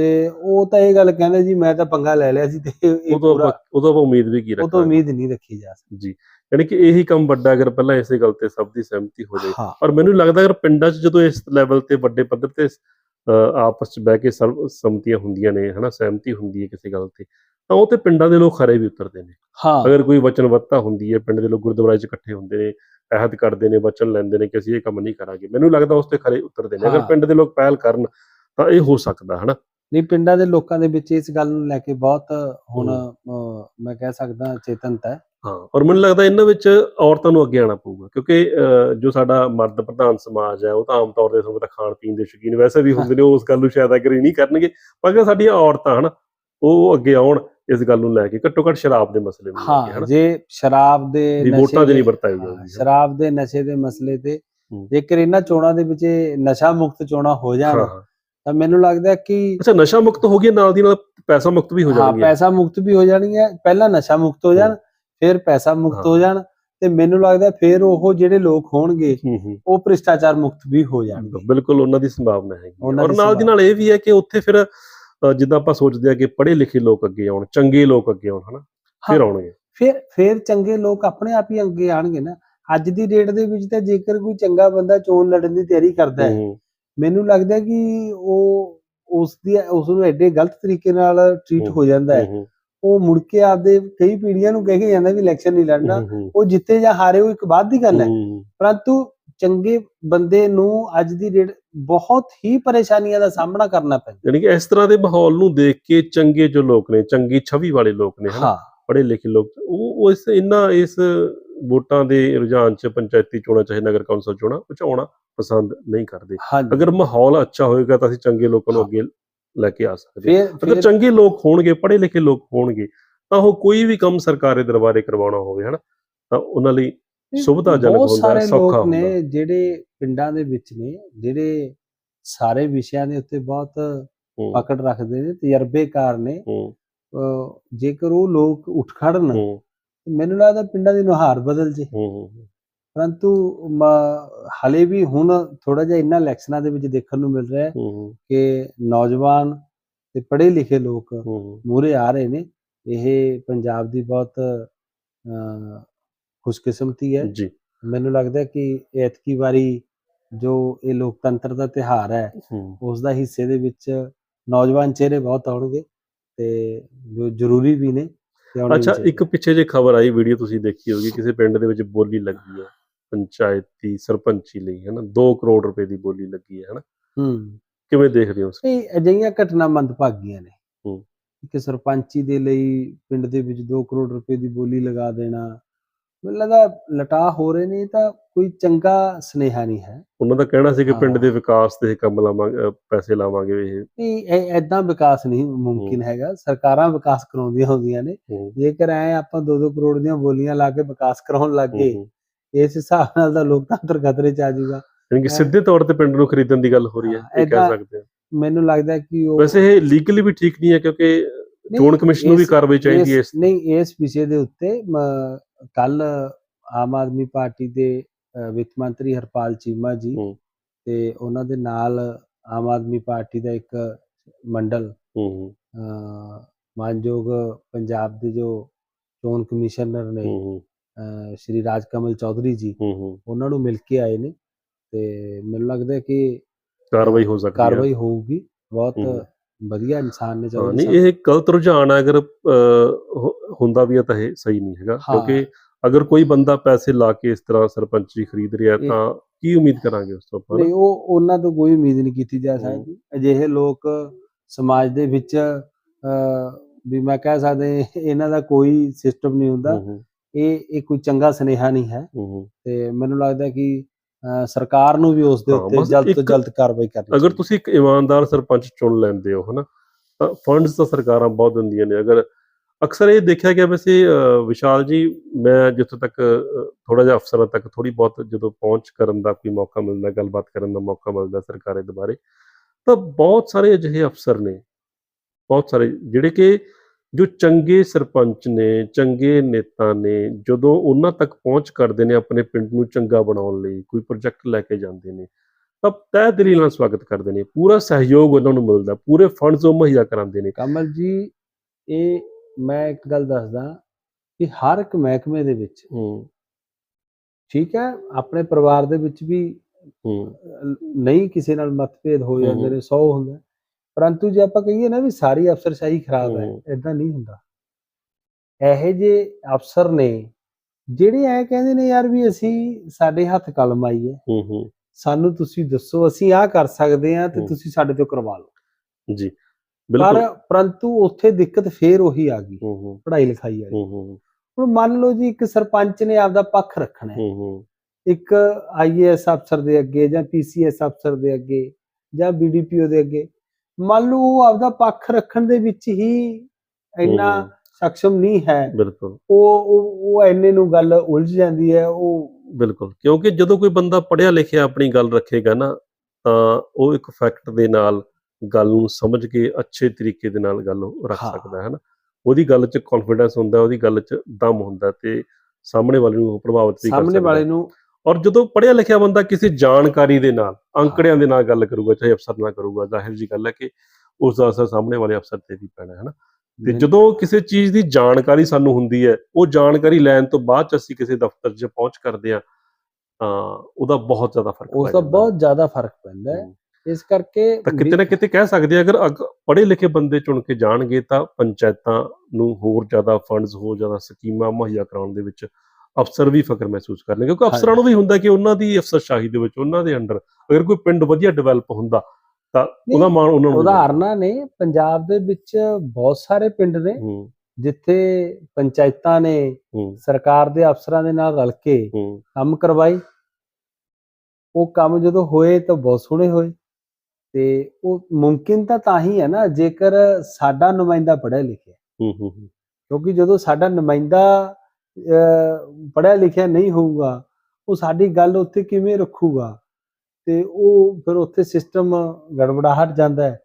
ਤੇ ਉਹ ਤਾਂ ਇਹ ਗੱਲ ਕਹਿੰਦੇ ਜੀ ਮੈਂ ਤਾਂ ਪੰਗਾ ਲੈ ਲਿਆ ਸੀ ਤੇ ਇਹ ਤੋਂ ਪੂਰਾ ਆਪਾਂ- ਉਮੀਦ ਵੀ ਕੀ ਉਹ ਤੋਂ ਰੱਖਾਂਗੇ? ਉਮੀਦ ਨਹੀਂ ਰੱਖੀ ਜਾ ਸਕਦੀ। ਜੀ। ਯਾਨੀ ਕਿ ਇਹੀ ਕੰਮ ਵੱਡਾ ਅਗਰ ਪਹਿਲਾਂ ਇਸੇ ਗੱਲ ਤੇ ਸਭ ਦੀ ਸਹਿਮਤੀ ਹੋ ਜਾਏ। ਹਾਂ। ਔਰ ਮੈਨੂੰ ਲੱਗਦਾ ਅਗਰ ਪਿੰਡਾਂ 'ਚ ਜਦੋਂ ਇਸ ਲੈਵਲ ਤੇ ਵੱਡੇ ਪੱਧਰ ਤੇ ਅਹ, ਆਪਸ 'ਚ ਬਹਿ ਕੇ ਸਰਵ ਸੰਮਤੀਆਂ ਹੁੰਦੀਆਂ ਨੇ ਹਨਾ ਸਹਿਮਤੀ ਹੁੰਦੀ ਹੈ ਕਿਸੇ ਗੱਲ ਤੇ ਤਾਂ ਉਹ ਤੇ ਪਿੰਡਾਂ ਦੇ ਲੋਕ ਖਰੇ ਵੀ ਉਤਰਦੇ ਨੇ। ਹਾਂ। ਅਗਰ ਕੋਈ ਵਚਨਬੱਧਤਾ ਹੁੰਦੀ ਹੈ ਪਿੰਡ ਦੇ ਲੋਕ ਗੁਰਦੁਆਰੇ 'ਚ ਇਕੱਠੇ ਹੁੰਦੇ ਨੇ ਅਹਿਦ ਕਰਦੇ ਨੇ ਵਚਨ ਲੈਂਦੇ ਨੇ ਕਿ ਅਸੀਂ ਇਹ ਕੰਮ ਨਹੀਂ ਕਰਾਂਗੇ ਮੈਨੂੰ ਲੱਗਦਾ ਉਸ ਤੇ ਖਰੇ ਉਤਰਦੇ ਨੇ। ਅਗਰ ਹਾਂ। ਪਿੰਡ ਦੇ ਲੋਕ ਪਹਿਲ ਕਰਨ ਤਾਂ ਇਹ ਹੋ ਸਕਦਾ ਹਨਾ। ਨਹੀਂ ਪਿੰਡਾਂ ਦੇ ਲੋਕਾਂ ਦੇ ਵਿੱਚ ਇਸ ਗੱਲ ਨੂੰ ਲੈ ਕੇ ਬਹੁਤ ਹੁਣ ਮੈਂ ਕਹਿ ਸਕਦਾ ਚੇਤਨਤਾ ਹੈ ਹਾਂ ਔਰ ਮੈਨੂੰ ਲੱਗਦਾ ਇਹਨਾਂ ਵਿੱਚ ਔਰਤਾਂ ਨੂੰ ਅੱਗੇ ਆਉਣਾ ਪਊਗਾ ਕਿਉਂਕਿ ਜੋ ਸਾਡਾ ਮਰਦ ਪ੍ਰਧਾਨ ਸਮਾਜ ਹੈ ਉਹ ਤਾਂ ਆਮ ਤੌਰ ਤੇ ਤੁਹਾਨੂੰ ਪਤਾ ਖਾਣ ਪੀਣ ਦੇ ਸ਼ੌਕੀਨ ਵੈਸੇ ਵੀ ਹੁੰਦੇ ਨੇ ਉਹ ਉਸ ਗੱਲ ਨੂੰ ਸ਼ਾਇਦ ਐਗਰੀ ਨਹੀਂ ਕਰਨਗੇ ਪਰ ਸਾਡੀਆਂ ਔਰਤਾਂ ਹਨ ਉਹ ਅੱਗੇ ਆਉਣ ਇਸ ਗੱਲ ਨੂੰ ਲੈ ਕੇ ਘੱਟੋ ਘੱਟ ਸ਼ਰਾਬ ਦੇ ਮਸਲੇ ਨੂੰ ਲੈ ਕੇ ਹਾਂ ਜੇ ਸ਼ਰਾਬ ਦੇ ਨਸ਼ੇ ਵੋਟਾਂ 'ਚ ਨਹੀਂ ਦੇ- ਵਰਤਾਈ ਜਾਊਗੀ ਸ਼ਰਾਬ ਦੇ ਨਸ਼ੇ ਦੇ ਮਸਲੇ ਤੇ। ਜੇਕਰ ਇਹਨਾਂ ਚੋਣਾਂ ਦੇ ਵਿੱਚ ਨਸ਼ਾ ਮੁਕਤ ਚੋਣਾਂ ਹੋ ਜਾਣ। ਤਾਂ ਮੈਨੂੰ ਲੱਗਦਾ ਕਿ ਅੱਛਾ ਨਸ਼ਾ ਮੁਕਤ ਹੋ ਗਿਆ ਨਾਲ ਦੀ ਨਾਲ ਪੈਸਾ ਮੁਕਤ ਵੀ ਹੋ ਹਾਂ ਜਾਣਗੇ ਪੈਸਾ ਮੁਕਤ ਵੀ ਹੋ ਜਾਣਗੀਆਂ ਪਹਿਲਾਂ ਨਸ਼ਾ ਮੁਕਤ ਹੋ ਜਾਣ। ਫਿਰ ਪੈਸਾ ਮੁਕਤ ਹਾਂ। ਹੋ ਜਾਣ ਤੇ ਮੈਨੂੰ ਲੱਗਦਾ ਫਿਰ ਉਹ ਜਿਹੜੇ ਲੋਕ ਹੋਣਗੇ ਹੂੰ ਹੂੰ ਉਹ ਭ੍ਰਿਸ਼ਟਾਚਾਰ ਮੁਕਤ ਵੀ ਹੋ ਜਾਣਗੇ ਬਿਲਕੁਲ ਉਹਨਾਂ ਦੀ ਸੰਭਾਵਨਾ ਹੈਗੀ ਹੈ। ਔਰ ਨਾਲ ਦੀ ਨਾਲ ਇਹ ਵੀ ਹੈ ਕਿ ਉੱਥੇ ਫਿਰ ਜਿੱਦਾਂ ਆਪਾਂ ਸੋਚਦੇ ਆ ਕਿ ਪੜ੍ਹੇ ਲਿਖੇ ਲੋਕ ਅੱਗੇ ਆਉਣ ਚੰਗੇ ਲੋਕ ਅੱਗੇ ਆਉਣ ਹਨਾ ਫਿਰ ਹਾਂ। ਆਉਣਗੇ ਫਿਰ ਫਿਰ ਚੰਗੇ ਲੋਕ ਆਪਣੇ ਆਪ ਹੀ ਅੱਗੇ ਆਣਗੇ ਨਾ ਅੱਜ ਦੀ ਡੇਟ ਦੇ ਵਿੱਚ ਤਾਂ ਜੇਕਰ ਕੋਈ ਚੰਗਾ ਬੰਦਾ ਚੋਣ ਲੜਨ ਦੀ ਤਿਆਰੀ ਕਰਦਾ ਹੈ ਹੂੰ ਮੈਨੂੰ ਲੱਗਦਾ ਕਿ ਉਹ ਉਸ ਦੀ ਉਸ ਨੂੰ ਐਡੇ ਗਲਤ ਤਰੀਕੇ ਨਾਲ ਟ੍ਰੀਟ ਹੋ ਜਾਂਦਾ ਹੈ। ਉਹ ਮੁੜ ਕੇ ਆਪਦੇ ਕਈ ਪੀੜ੍ਹੀਆਂ ਨੂੰ ਕਹਿ ਕੇ ਜਾਂਦਾ ਵੀ ਇਲੈਕਸ਼ਨ ਨਹੀਂ ਲੜਨਾ। ਉਹ ਜਿੱਤੇ ਜਾਂ ਹਾਰੇ ਉਹ ਇੱਕ ਬਾਅਦ ਦੀ ਗੱਲ ਹੈ। ਪਰੰਤੂ ਚੰਗੇ ਬੰਦੇ ਨੂੰ ਅੱਜ ਦੀ ਡੇਟ ਬਹੁਤ ਹੀ ਪਰੇਸ਼ਾਨੀਆਂ ਦਾ ਸਾਹਮਣਾ ਕਰਨਾ ਪੈਂਦਾ। ਯਾਨੀ ਕਿ ਇਸ ਤਰ੍ਹਾਂ ਦੇ ਮਾਹੌਲ ਨੂੰ ਦੇਖ ਕੇ ਚੰਗੇ ਜੋ ਲੋਕ ਨੇ ਚੰਗੀ ਛਵੀ ਵਾਲੇ ਲੋਕ ਨੇ ਹਨਾ? ਹਾਂ। ਪੜ੍ਹੇ ਲਿਖੇ ਲੋਕ ਉਹ ਇਸ ਇਹਨਾਂ ਇਸ ਵੋਟਾਂ ਦੇ ਰੁਝਾਨ ਚ ਪੰਚਾਇਤੀ ਚੋਣਾਂ ਚਾਹੇ ਨਗਰ ਕੌਂਸਲ ਚੋਣਾਂ ਆਉਣਾ ਪਸੰਦ ਨਹੀਂ ਕਰਦੇ। ਅਗਰ ਮਾਹੌਲ ਅੱਛਾ ਹੋਏਗਾ ਤਾਂ ਅਸੀਂ ਚੰਗੇ ਲੋਕਾਂ ਨੂੰ। ਅੱਗੇ ਲੈ ਕੇ ਆ ਸਕਦੇ ਅਗਰ ਚੰਗੇ ਲੋਕ ਹੋਣਗੇ ਪੜ੍ਹੇ ਲਿਖੇ ਲੋਕ ਹੋਣਗੇ ਤਾਂ ਉਹ ਕੋਈ ਵੀ ਕੰਮ ਸਰਕਾਰੀ ਦਰਬਾਰੇ ਕਰਵਾਉਣਾ ਹੋਵੇ ਹਨਾ? ਤਾਂ ਉਹਨਾਂ ਲਈ ਸੁਵਿਧਾਜਨਕ ਹੁੰਦਾ ਸੌਖਾ ਲੋਕ ਨੇ ਹੁੰਦਾ। ਜਿਹੜੇ ਪਿੰਡਾਂ ਦੇ ਵਿੱਚ ਨੇ ਜਿਹੜੇ ਸਾਰੇ ਵਿਸ਼ਿਆਂ ਦੇ ਉੱਤੇ ਬਹੁਤ ਪਕੜ ਰੱਖਦੇ ਨੇ ਤਜਰਬੇਕਾਰ ਨੇ। ਜੇਕਰ ਉਹ ਲੋਕ ਉੱਠ ਖੜਨ ਮੈਨੂੰ ਲੱਗਦਾ ਪਿੰਡਾਂ ਦੀ ਨੁਹਾਰ ਬਦਲ ਜੇ। ਹੂੰ, ਹੂੰ, ਪਰੰਤੂ ਹਲੇ ਵੀ ਹੁਣ ਥੋੜਾ ਜਿਹਾ ਇਹਨਾਂ ਇਲੈਕਸ਼ਨਾਂ ਦੇ ਵਿੱਚ ਦੇਖਣ ਨੂੰ ਮਿਲ ਰਿਹਾ ਹੈ ਕਿ ਨੌਜਵਾਨ ਤੇ ਪੜ੍ਹੇ ਲਿਖੇ ਲੋਕ ਹੂੰ, ਮੂਹਰੇ ਆ ਰਹੇ ਨੇ। ਇਹ ਪੰਜਾਬ ਦੀ ਬਹੁਤ ਖੁਸ਼ਕਿਸਮਤੀ ਹੈ। ਜੀ। ਮੈਨੂੰ ਲੱਗਦਾ ਕਿ ਐਤਕੀ ਵਾਰੀ ਜੋ ਇਹ ਲੋਕਤੰਤਰ ਦਾ ਤਿਹਾਰ ਹੈ ਉਸ ਦਾ ਹਿੱਸੇ ਦੇ ਵਿੱਚ ਨੌਜਵਾਨ ਚਿਹਰੇ ਬਹੁਤ ਆਉਣਗੇ ਤੇ ਜੋ ਜ਼ਰੂਰੀ ਵੀ ਨੇ ਅੱਛਾ। ਇੱਕ ਪਿੱਛੇ ਜੇ ਖਬਰ ਆਈ ਵੀਡੀਓ ਤੁਸੀਂ ਦੇਖੀ ਹੋਗੀ ਕਿਸੇ ਪਿੰਡ ਦੇ ਵਿੱਚ ਬੋਲੀ ਲੱਗੀ ਹੈ ਪੰਚਾਇਤੀ ਸਰਪੰਚੀ ਲਈ ਹੈ ਨਾ 2 ਕਰੋੜ ਰੁਪਏ ਦੀ ਬੋਲੀ ਲੱਗੀ ਹੈ ਹਨਾ ਹੂੰ ਕਿਵੇਂ ਦੇਖਦੇ ਹੋ ਉਸ ਇਹ ਅਜਿਹੀਆਂ ਘਟਨਾ ਮੰਦਭਾਗੀਆਂ ਨੇ ਹੂੰ। ਕਿ ਸਰਪੰਚੀ ਦੇ ਲਈ ਪਿੰਡ ਦੇ ਵਿੱਚ 2 ਕਰੋੜ ਰੁਪਏ ਦੀ ਬੋਲੀ ਲਗਾ ਦੇਣਾ ਮੈਨੂੰ ਲੱਗਦਾ ਲਟਾ ਹੋ ਰਹੇ ਨੇ ਤਾਂ ਕੋਈ ਚੰਗਾ ਸੁਨੇਹਾ ਨਹੀਂ ਹੈ। ਉਹਨਾਂ ਦਾ ਕਹਿਣਾ ਸੀ ਕਿ ਪਿੰਡ। ਦੇ ਵਿਕਾਸ ਤੇ ਕੰਮ ਲਾਵਾਂਗੇ ਪੈਸੇ ਲਾਵਾਂਗੇ ਇਹ। ਇਹ ਐਦਾਂ ਵਿਕਾਸ ਨਹੀਂ ਮੁਮਕਿਨ ਹੈਗਾ। ਸਰਕਾਰਾਂ ਵਿਕਾਸ ਕਰਾਉਂਦੀਆਂ ਹੁੰਦੀਆਂ ਨੇ। ਜੇਕਰ ਐ ਆਪਾਂ 2-2 ਕਰੋੜ ਦੀਆਂ ਬੋਲੀਆਂ ਲਾ ਕੇ ਵਿਕਾਸ ਕਰਾਉਣ ਲੱਗ ਇਸ ਹਿਸਾਬ ਨਾਲ ਤਾਂ ਲੋਕਤੰਤਰ ਖਤਰੇ 'ਚ ਆ ਜਾਊਗਾ। ਯਾਨੀ ਕਿ। ਸਿੱਧੇ ਤੌਰ ਤੇ ਪਿੰਡ ਨੂੰ ਖਰੀਦਣ ਦੀ ਗੱਲ ਹੋ ਰਹੀ ਹੈ ਇਹ ਕਹਿ ਸਕਦੇ ਹਾਂ। ਮੈਨੂੰ ਲੱਗਦਾ ਕਿ ਉਹ ਵੈਸੇ ਇਹ ਲੀਗਲੀ ਵੀ ਠੀਕ ਨਹੀਂ ਹੈ ਕਿਉਂਕਿ ਨਹੀਂ, ਚੋਣ ਕਮਿਸ਼ਨ ਨੂੰ ਵੀ ਕਾਰਵਾਈ ਚਾਹੀਦੀ ਹੈ ਨਹੀਂ ਇਸ ਵਿਸ਼ੇ ਦੇ ਉੱਤੇ ਕੱਲ ਆਮ ਆਦਮੀ ਪਾਰਟੀ ਦੇ ਵਿੱਤ ਮੰਤਰੀ ਹਰਪਾਲ ਚੀਮਾ ਜੀ। ਤੇ ਉਹਨਾਂ ਦੇ ਨਾਲ ਆਮ ਆਦਮੀ ਪਾਰਟੀ ਦਾ ਇੱਕ ਮੰਡਲ ਹੂੰ, ਹੂੰ, ਅ, ਮਾਨਯੋਗ ਪੰਜਾਬ ਦੇ ਜੋ ਚੋਣ ਕਮਿਸ਼ਨਰ ਨੇ ਸ਼੍ਰੀ ਰਾਜਕਮਲ ਚੌਧਰੀ ਜੀ ਉਹਨਾਂ ਨੂੰ ਮਿਲ ਕੇ ਆਏ ਨੇ ਤੇ ਮੈਨੂੰ ਲੱਗਦਾ ਕਿ ਕਾਰਵਾਈ ਹੋ ਸਕਦੀ ਹੈ। ਕਾਰਵਾਈ ਹੋਊਗੀ। ਬਹੁਤ। ਵਧੀਆ ਇਨਸਾਨ ਨੇ ਚੌਧਰੀ ਨਹੀਂ ਇਹ ਗਲਤ ਰੁਝਾਨ ਅਗਰ ਹੁੰਦਾ ਵੀ ਤਾਂ ਇਹ ਸਹੀ ਨਹੀਂ ਹੈਗਾ। ਕਿਉਂਕਿ ਅਗਰ ਕੋਈ ਬੰਦਾ ਪੈਸੇ ਲਾ ਕੇ ਇਸ ਤਰ੍ਹਾਂ ਸਰਪੰਚੀ ਖਰੀਦ ਰਿਹਾ ਤਾਂ ਕੀ ਉਮੀਦ ਕਰਾਂਗੇ ਉਸ ਤੋਂ ਆਪਾਂ? ਨਹੀਂ ਉਹ ਉਹਨਾਂ ਤੋਂ ਕੋਈ ਉਮੀਦ ਨਹੀਂ ਕੀਤੀ ਜਾ। ਸਕਦੀ ਅਜਿਹੇ ਲੋਕ ਸਮਾਜ ਦੇ ਵਿੱਚ ਵੀ ਮੈਂ ਕਹਿ ਸਕਦੇ ਇਹਨਾਂ ਦਾ ਕੋਈ ਸਿਸਟਮ ਨਹੀਂ ਹੁੰਦਾ ਇਹ ਇਹ ਕੋਈ ਚੰਗਾ ਸੁਨੇਹਾ ਨਹੀਂ ਹੈ। ਤੇ ਮੈਨੂੰ ਲੱਗਦਾ ਕਿ ਸਰਕਾਰ ਨੂੰ ਵੀ ਉਸ ਦੇ ਉੱਤੇ ਜਲਦ ਤੋਂ ਜਲਦ ਕਾਰਵਾਈ ਕਰਨੀ ਅਗਰ ਤੁਸੀਂ ਇੱਕ ਇਮਾਨਦਾਰ ਸਰਪੰਚ ਚੁਣ ਲੈਂਦੇ ਹੋ ਹਨਾ ਤਾਂ ਫੰਡਸ ਤਾਂ ਸਰਕਾਰਾਂ ਬਹੁਤ ਦਿੰਦੀਆਂ ਨੇ। ਅਗਰ ਅਕਸਰ ਇਹ ਦੇਖਿਆ ਗਿਆ ਵੈਸੇ ਵਿਸ਼ਾਲ ਜੀ ਮੈਂ ਜਿੱਥੋਂ ਤੱਕ ਥੋੜਾ ਜਿਹਾ ਅਫਸਰਾਂ ਤੱਕ ਥੋੜੀ ਬਹੁਤ ਜਦੋਂ ਪਹੁੰਚ ਕਰਨ ਦਾ ਕੋਈ ਮੌਕਾ ਮਿਲਦਾ ਗੱਲਬਾਤ ਕਰਨ ਦਾ ਮੌਕਾ ਮਿਲਦਾ ਸਰਕਾਰੇ ਦੇ ਬਾਰੇ ਤਾਂ ਬਹੁਤ ਸਾਰੇ ਅਜਿਹੇ ਅਫਸਰ ਨੇ। ਬਹੁਤ ਸਾਰੇ ਜਿਹੜੇ ਕਿ ਜੋ ਚੰਗੇ ਸਰਪੰਚ ਨੇ ਚੰਗੇ ਨੇਤਾ ਨੇ ਜਦੋਂ ਉਹਨਾਂ ਤੱਕ ਪਹੁੰਚ ਕਰਦੇ ਨੇ ਆਪਣੇ ਪਿੰਡ ਨੂੰ ਚੰਗਾ ਬਣਾਉਣ ਲਈ ਕੋਈ ਪ੍ਰੋਜੈਕਟ ਲੈ ਕੇ ਜਾਂਦੇ ਨੇ ਤਾਂ ਤਹਿ ਦਿਲੀ ਨਾਲ ਸਵਾਗਤ ਕਰਦੇ ਨੇ ਪੂਰਾ ਸਹਿਯੋਗ ਉਹਨਾਂ ਨੂੰ ਮਿਲਦਾ ਪੂਰੇ ਫੰਡਸ ਉਹ ਮੁਹੱਈਆ ਕਰਾਉਂਦੇ ਨੇ ਕਮਲ ਜੀ ਇਹ ਮੈਂ ਇੱਕ ਗੱਲ ਦੱਸਦਾ ਕਿ ਹਰ ਇੱਕ ਮਹਿਕਮੇ ਦੇ ਵਿੱਚ ਹੂੰ ਠੀਕ ਹੈ ਆਪਣੇ ਪਰਿਵਾਰ ਦੇ ਵਿੱਚ ਵੀ ਹੂੰ ਨਹੀਂ ਕਿਸੇ ਨਾਲ ਮਤਭੇਦ ਹੋ ਜਾਂਦੇ। ਨੇ 100 ਹੁੰਦਾ। ਪਰੰਤੂ ਜੇ ਆਪਾਂ ਕਹੀਏ ਨਾ ਵੀ ਸਾਰੀ ਅਫਸਰਸ਼ਾਹੀ ਖਰਾਬ ਹੈ। ਇਦਾਂ ਨਹੀਂ ਹੁੰਦਾ। ਇਹੋ ਜਿਹੇ ਅਫਸਰ ਨੇ ਜਿਹੜੇ ਐ ਕਹਿੰਦੇ ਨੇ ਯਾਰ ਵੀ ਅਸੀਂ ਸਾਡੇ ਹੱਥ ਕਲਮ ਆਈ ਹੈ। ਹੂੰ ਹੂੰ। ਸਾਨੂੰ ਤੁਸੀਂ ਦੱਸੋ ਅਸੀਂ ਆਹ ਕਰ ਸਕਦੇ ਹਾਂ ਤੇ। ਤੁਸੀਂ ਸਾਡੇ ਤੋਂ ਕਰਵਾ ਲਓ। ਜੀ ਪਰ ਬਿਲਕੁਲ ਪਰੰਤੂ ਉੱਥੇ ਦਿੱਕਤ ਫੇਰ ਉਹੀ ਆ ਗਈ ਪੜ੍ਹਾਈ ਲਿਖਾਈ ਹੂੰ ਹੂੰ। ਹੁਣ ਮੰਨ ਲਓ ਜੀ ਇੱਕ ਸਰਪੰਚ ਨੇ ਆਪਦਾ ਪੱਖ ਰੱਖਣਾ ਹੈ। ਹੂੰ ਹੂੰ। ਇੱਕ ਆਈਏਐਸ ਅਫਸਰ ਦੇ ਅੱਗੇ ਜਾਂ ਪੀਸੀਐਸ ਅਫਸਰ ਦੇ ਅੱਗੇ ਜਾਂ ਬੀਡੀਪੀਓ ਦੇ ਅੱਗੇ। ਮੰਨ ਲਓ ਉਹ ਆਪਦਾ ਪੱਖ ਰੱਖਣ ਦੇ ਵਿੱਚ ਹੀ ਇੰਨਾ ਸક્ષਮ ਨਹੀਂ ਹੈ। ਬਿਲਕੁਲ। ਉਹ ਉਹ ਐਨੇ ਨੂੰ ਗੱਲ ਉਲਝ ਜਾਂਦੀ ਹੈ ਉਹ ਬਿਲਕੁਲ। ਕਿਉਂਕਿ ਜਦੋਂ ਕੋਈ ਬੰਦਾ ਪੜ੍ਹਿਆ ਲਿਖਿਆ ਆਪਣੀ ਗੱਲ ਰੱਖੇਗਾ ਨਾ ਤਾਂ ਉਹ ਇੱਕ ਫੈਕਟ ਦੇ ਨਾਲ ਗੱਲ ਨੂੰ ਸਮਝ ਕੇ ਅੱਛੇ ਤਰੀਕੇ ਦੇ ਨਾਲ ਗੱਲ ਰੱਖ। ਸਕਦਾ ਹੈ ਨਾ। ਉਹਦੀ ਗੱਲ 'ਚ ਕੌਨਫੀਡੈਂਸ ਹੁੰਦਾ ਉਹਦੀ ਗੱਲ 'ਚ ਦਮ ਹੁੰਦਾ ਤੇ ਸਾਹਮਣੇ ਵਾਲੇ ਨੂੰ ਪ੍ਰਭਾਵਿਤ ਵੀ ਕਰ ਸਾਹਮਣੇ ਵਾਲੇ। ਨੂੰ ਔਰ ਜਦੋਂ ਪੜ੍ਹਿਆ ਲਿਖਿਆ ਬੰਦਾ ਕਿਸੇ ਜਾਣਕਾਰੀ ਦੇ ਨਾਲ ਅੰਕੜਿਆਂ ਦੇ ਨਾਲ ਗੱਲ ਕਰੂਗਾ ਚਾਹੇ ਅਫਸਰ ਨਾਲ ਕਰੂਗਾ ਜ਼ਾਹਿਰ ਜੀ ਗੱਲ ਹੈ ਕਿ ਉਸ ਦਾ ਅਸਰ ਸਾਹਮਣੇ ਵਾਲੇ ਅਫਸਰ ਤੇ ਵੀ ਪੈਣਾ ਹੈ ਨਾ ਤੇ ਜਦੋਂ ਕਿਸੇ ਚੀਜ਼ ਦੀ ਜਾਣਕਾਰੀ ਸਾਨੂੰ ਹੁੰਦੀ ਹੈ ਉਹ ਜਾਣਕਾਰੀ ਲੈਣ ਤੋਂ ਬਾਅਦ ਚ ਅਸੀਂ ਕਿਸੇ ਦਫ਼ਤਰ 'ਚ ਪਹੁੰਚ ਕਰਦੇ ਆ ਤਾਂ ਉਹਦਾ ਬਹੁਤ ਜ਼ਿਆਦਾ ਫ਼ਰਕ ਉਸ ਪੈ ਦਾ ਜਾਂਦਾ। ਬਹੁਤ ਜ਼ਿਆਦਾ ਫ਼ਰਕ ਪੈਂਦਾ ਹੈ। ਇਸ ਕਰਕੇ ਤਾਂ ਕਿਤੇ ਨਾ ਕਿਤੇ ਕਹਿ ਸਕਦੇ ਆ, ਅਗਰ ਅਗ- ਪੜ੍ਹੇ ਲਿਖੇ ਬੰਦੇ ਚੁਣ ਕੇ ਜਾਣਗੇ ਤਾਂ ਪੰਚਾਇਤਾਂ ਨੂੰ ਹੋਰ ਜ਼ਿਆਦਾ ਫੰਡਸ ਹੋਰ ਜ਼ਿਆਦਾ ਸਕੀਮਾਂ ਮੁਹੱਈਆ ਕਰਾਉਣ ਦੇ ਵਿੱਚ ਅਫਸਰ ਵੀ ਫਖਰ ਮਹਿਸੂਸ ਕਰਨਗੇ ਕਿਉਂਕਿ ਅਫਸਰਾਂ ਨੂੰ ਵੀ ਹੁੰਦਾ ਕਿ ਉਹਨਾਂ ਦੀ ਅਫਸਰਸ਼ਾਹੀ ਦੇ ਵਿੱਚ ਉਹਨਾਂ ਦੇ ਅੰਡਰ ਅਗਰ ਕੋਈ ਪਿੰਡ ਵਧੀਆ ਡਿਵੈਲਪ ਹੁੰਦਾ ਤਾਂ ਉਹਦਾ ਮਾਣ ਉਹਨਾਂ ਨੂੰ। ਉਦਾਹਰਨਾਂ ਨੇ ਪੰਜਾਬ ਦੇ ਵਿੱਚ ਬਹੁਤ ਸਾਰੇ ਪਿੰਡ ਨੇ ਜਿੱਥੇ ਪੰਚਾਇਤਾਂ ਨੇ ਸਰਕਾਰ ਦੇ ਅਫਸਰਾਂ ਦੇ ਨਾਲ ਰਲ ਕੇ ਕੰਮ ਕਰਵਾਏ। ਉਹ ਕੰਮ ਜਦੋਂ ਹੋਏ ਤਾਂ ਬਹੁਤ ਸੋਹਣੇ ਹੋਏ। ਤੇ ਉਹ ਮੁਮਕਿਨ ਤਾਂ ਤਾਂ ਹੀ ਹੈ ਨਾ ਜੇਕਰ ਸਾਡਾ ਨੁਮਾਇੰਦਾ ਪੜ੍ਹਿਆ ਲਿਖਿਆ ਹੂੰ ਹੂੰ, ਕਿਉਂਕਿ ਜਦੋਂ ਸਾਡਾ ਨੁਮਾਇੰਦਾ ਪੜਿਆ ਲਿਖਿਆ ਨਹੀਂ ਹੋਊਗਾ ਉਹ ਸਾਡੀ ਗੱਲ ਉੱਥੇ ਕਿਵੇਂ ਰੱਖੂਗਾ? ਤੇ ਉਹ ਫਿਰ ਉੱਥੇ ਸਿਸਟਮ ਗੜਬੜਾਹਟ ਜਾਂਦਾ ਹੈ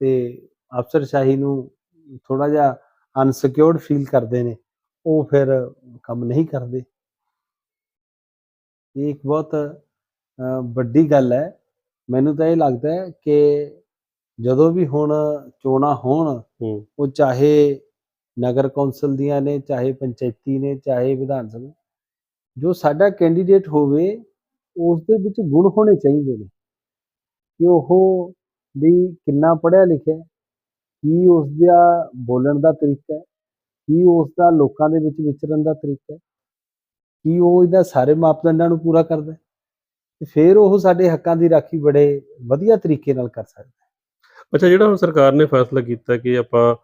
ਤੇ ਅਫਸਰਸ਼ਾਹੀ ਨੂੰ ਥੋੜਾ ਜਿਹਾ ਅਨਸਿਕਿਉਰਡ ਫੀਲ ਕਰਦੇ ਨੇ ਉਹ ਫਿਰ ਕੰਮ ਨਹੀਂ ਕਰਦੇ। ਇਹ ਇੱਕ ਬਹੁਤ ਵੱਡੀ ਗੱਲ ਹੈ। ਮੈਨੂੰ ਤਾਂ ਇਹ ਲੱਗਦਾ ਹੈ ਕਿ ਜਦੋਂ ਵੀ ਹੁਣ ਚੋਣਾਂ ਹੋਣ ਉਹ ਚਾਹੇ ਨਗਰ ਕੌਂਸਲ ਦੀਆਂ ਨੇ, ਚਾਹੇ ਪੰਚਾਇਤੀ ਨੇ, ਚਾਹੇ ਵਿਧਾਨ ਸਭਾ, ਜੋ ਸਾਡਾ ਕੈਂਡੀਡੇਟ ਹੋਵੇ ਉਸ ਦੇ ਵਿੱਚ ਗੁਣ ਹੋਣੇ ਚਾਹੀਦੇ ਨੇ। ਕਿ ਉਹ ਵੀ ਕਿੰਨਾ ਪੜ੍ਹਿਆ ਲਿਖਿਆ ਕੀ ਉਸ ਦਾ ਬੋਲਣ ਦਾ ਤਰੀਕਾ ਕੀ ਉਸ ਦਾ ਲੋਕਾਂ ਦੇ ਵਿੱਚ ਵਿਚਰਨ ਦਾ ਤਰੀਕਾ ਕੀ ਉਹ ਇਹਦਾ ਸਾਰੇ ਮਾਪਦੰਡਾਂ ਨੂੰ ਪੂਰਾ ਕਰਦਾ ਤੇ ਫਿਰ ਉਹ ਸਾਡੇ ਹੱਕਾਂ ਦੀ ਰਾਖੀ ਬੜੇ ਵਧੀਆ ਤਰੀਕੇ ਨਾਲ ਕਰ ਸਕਦਾ ਅੱਛਾ, ਜਿਹੜਾ ਹੁਣ ਸਰਕਾਰ ਨੇ ਫੈਸਲਾ ਕੀਤਾ ਕਿ ਆਪਾਂ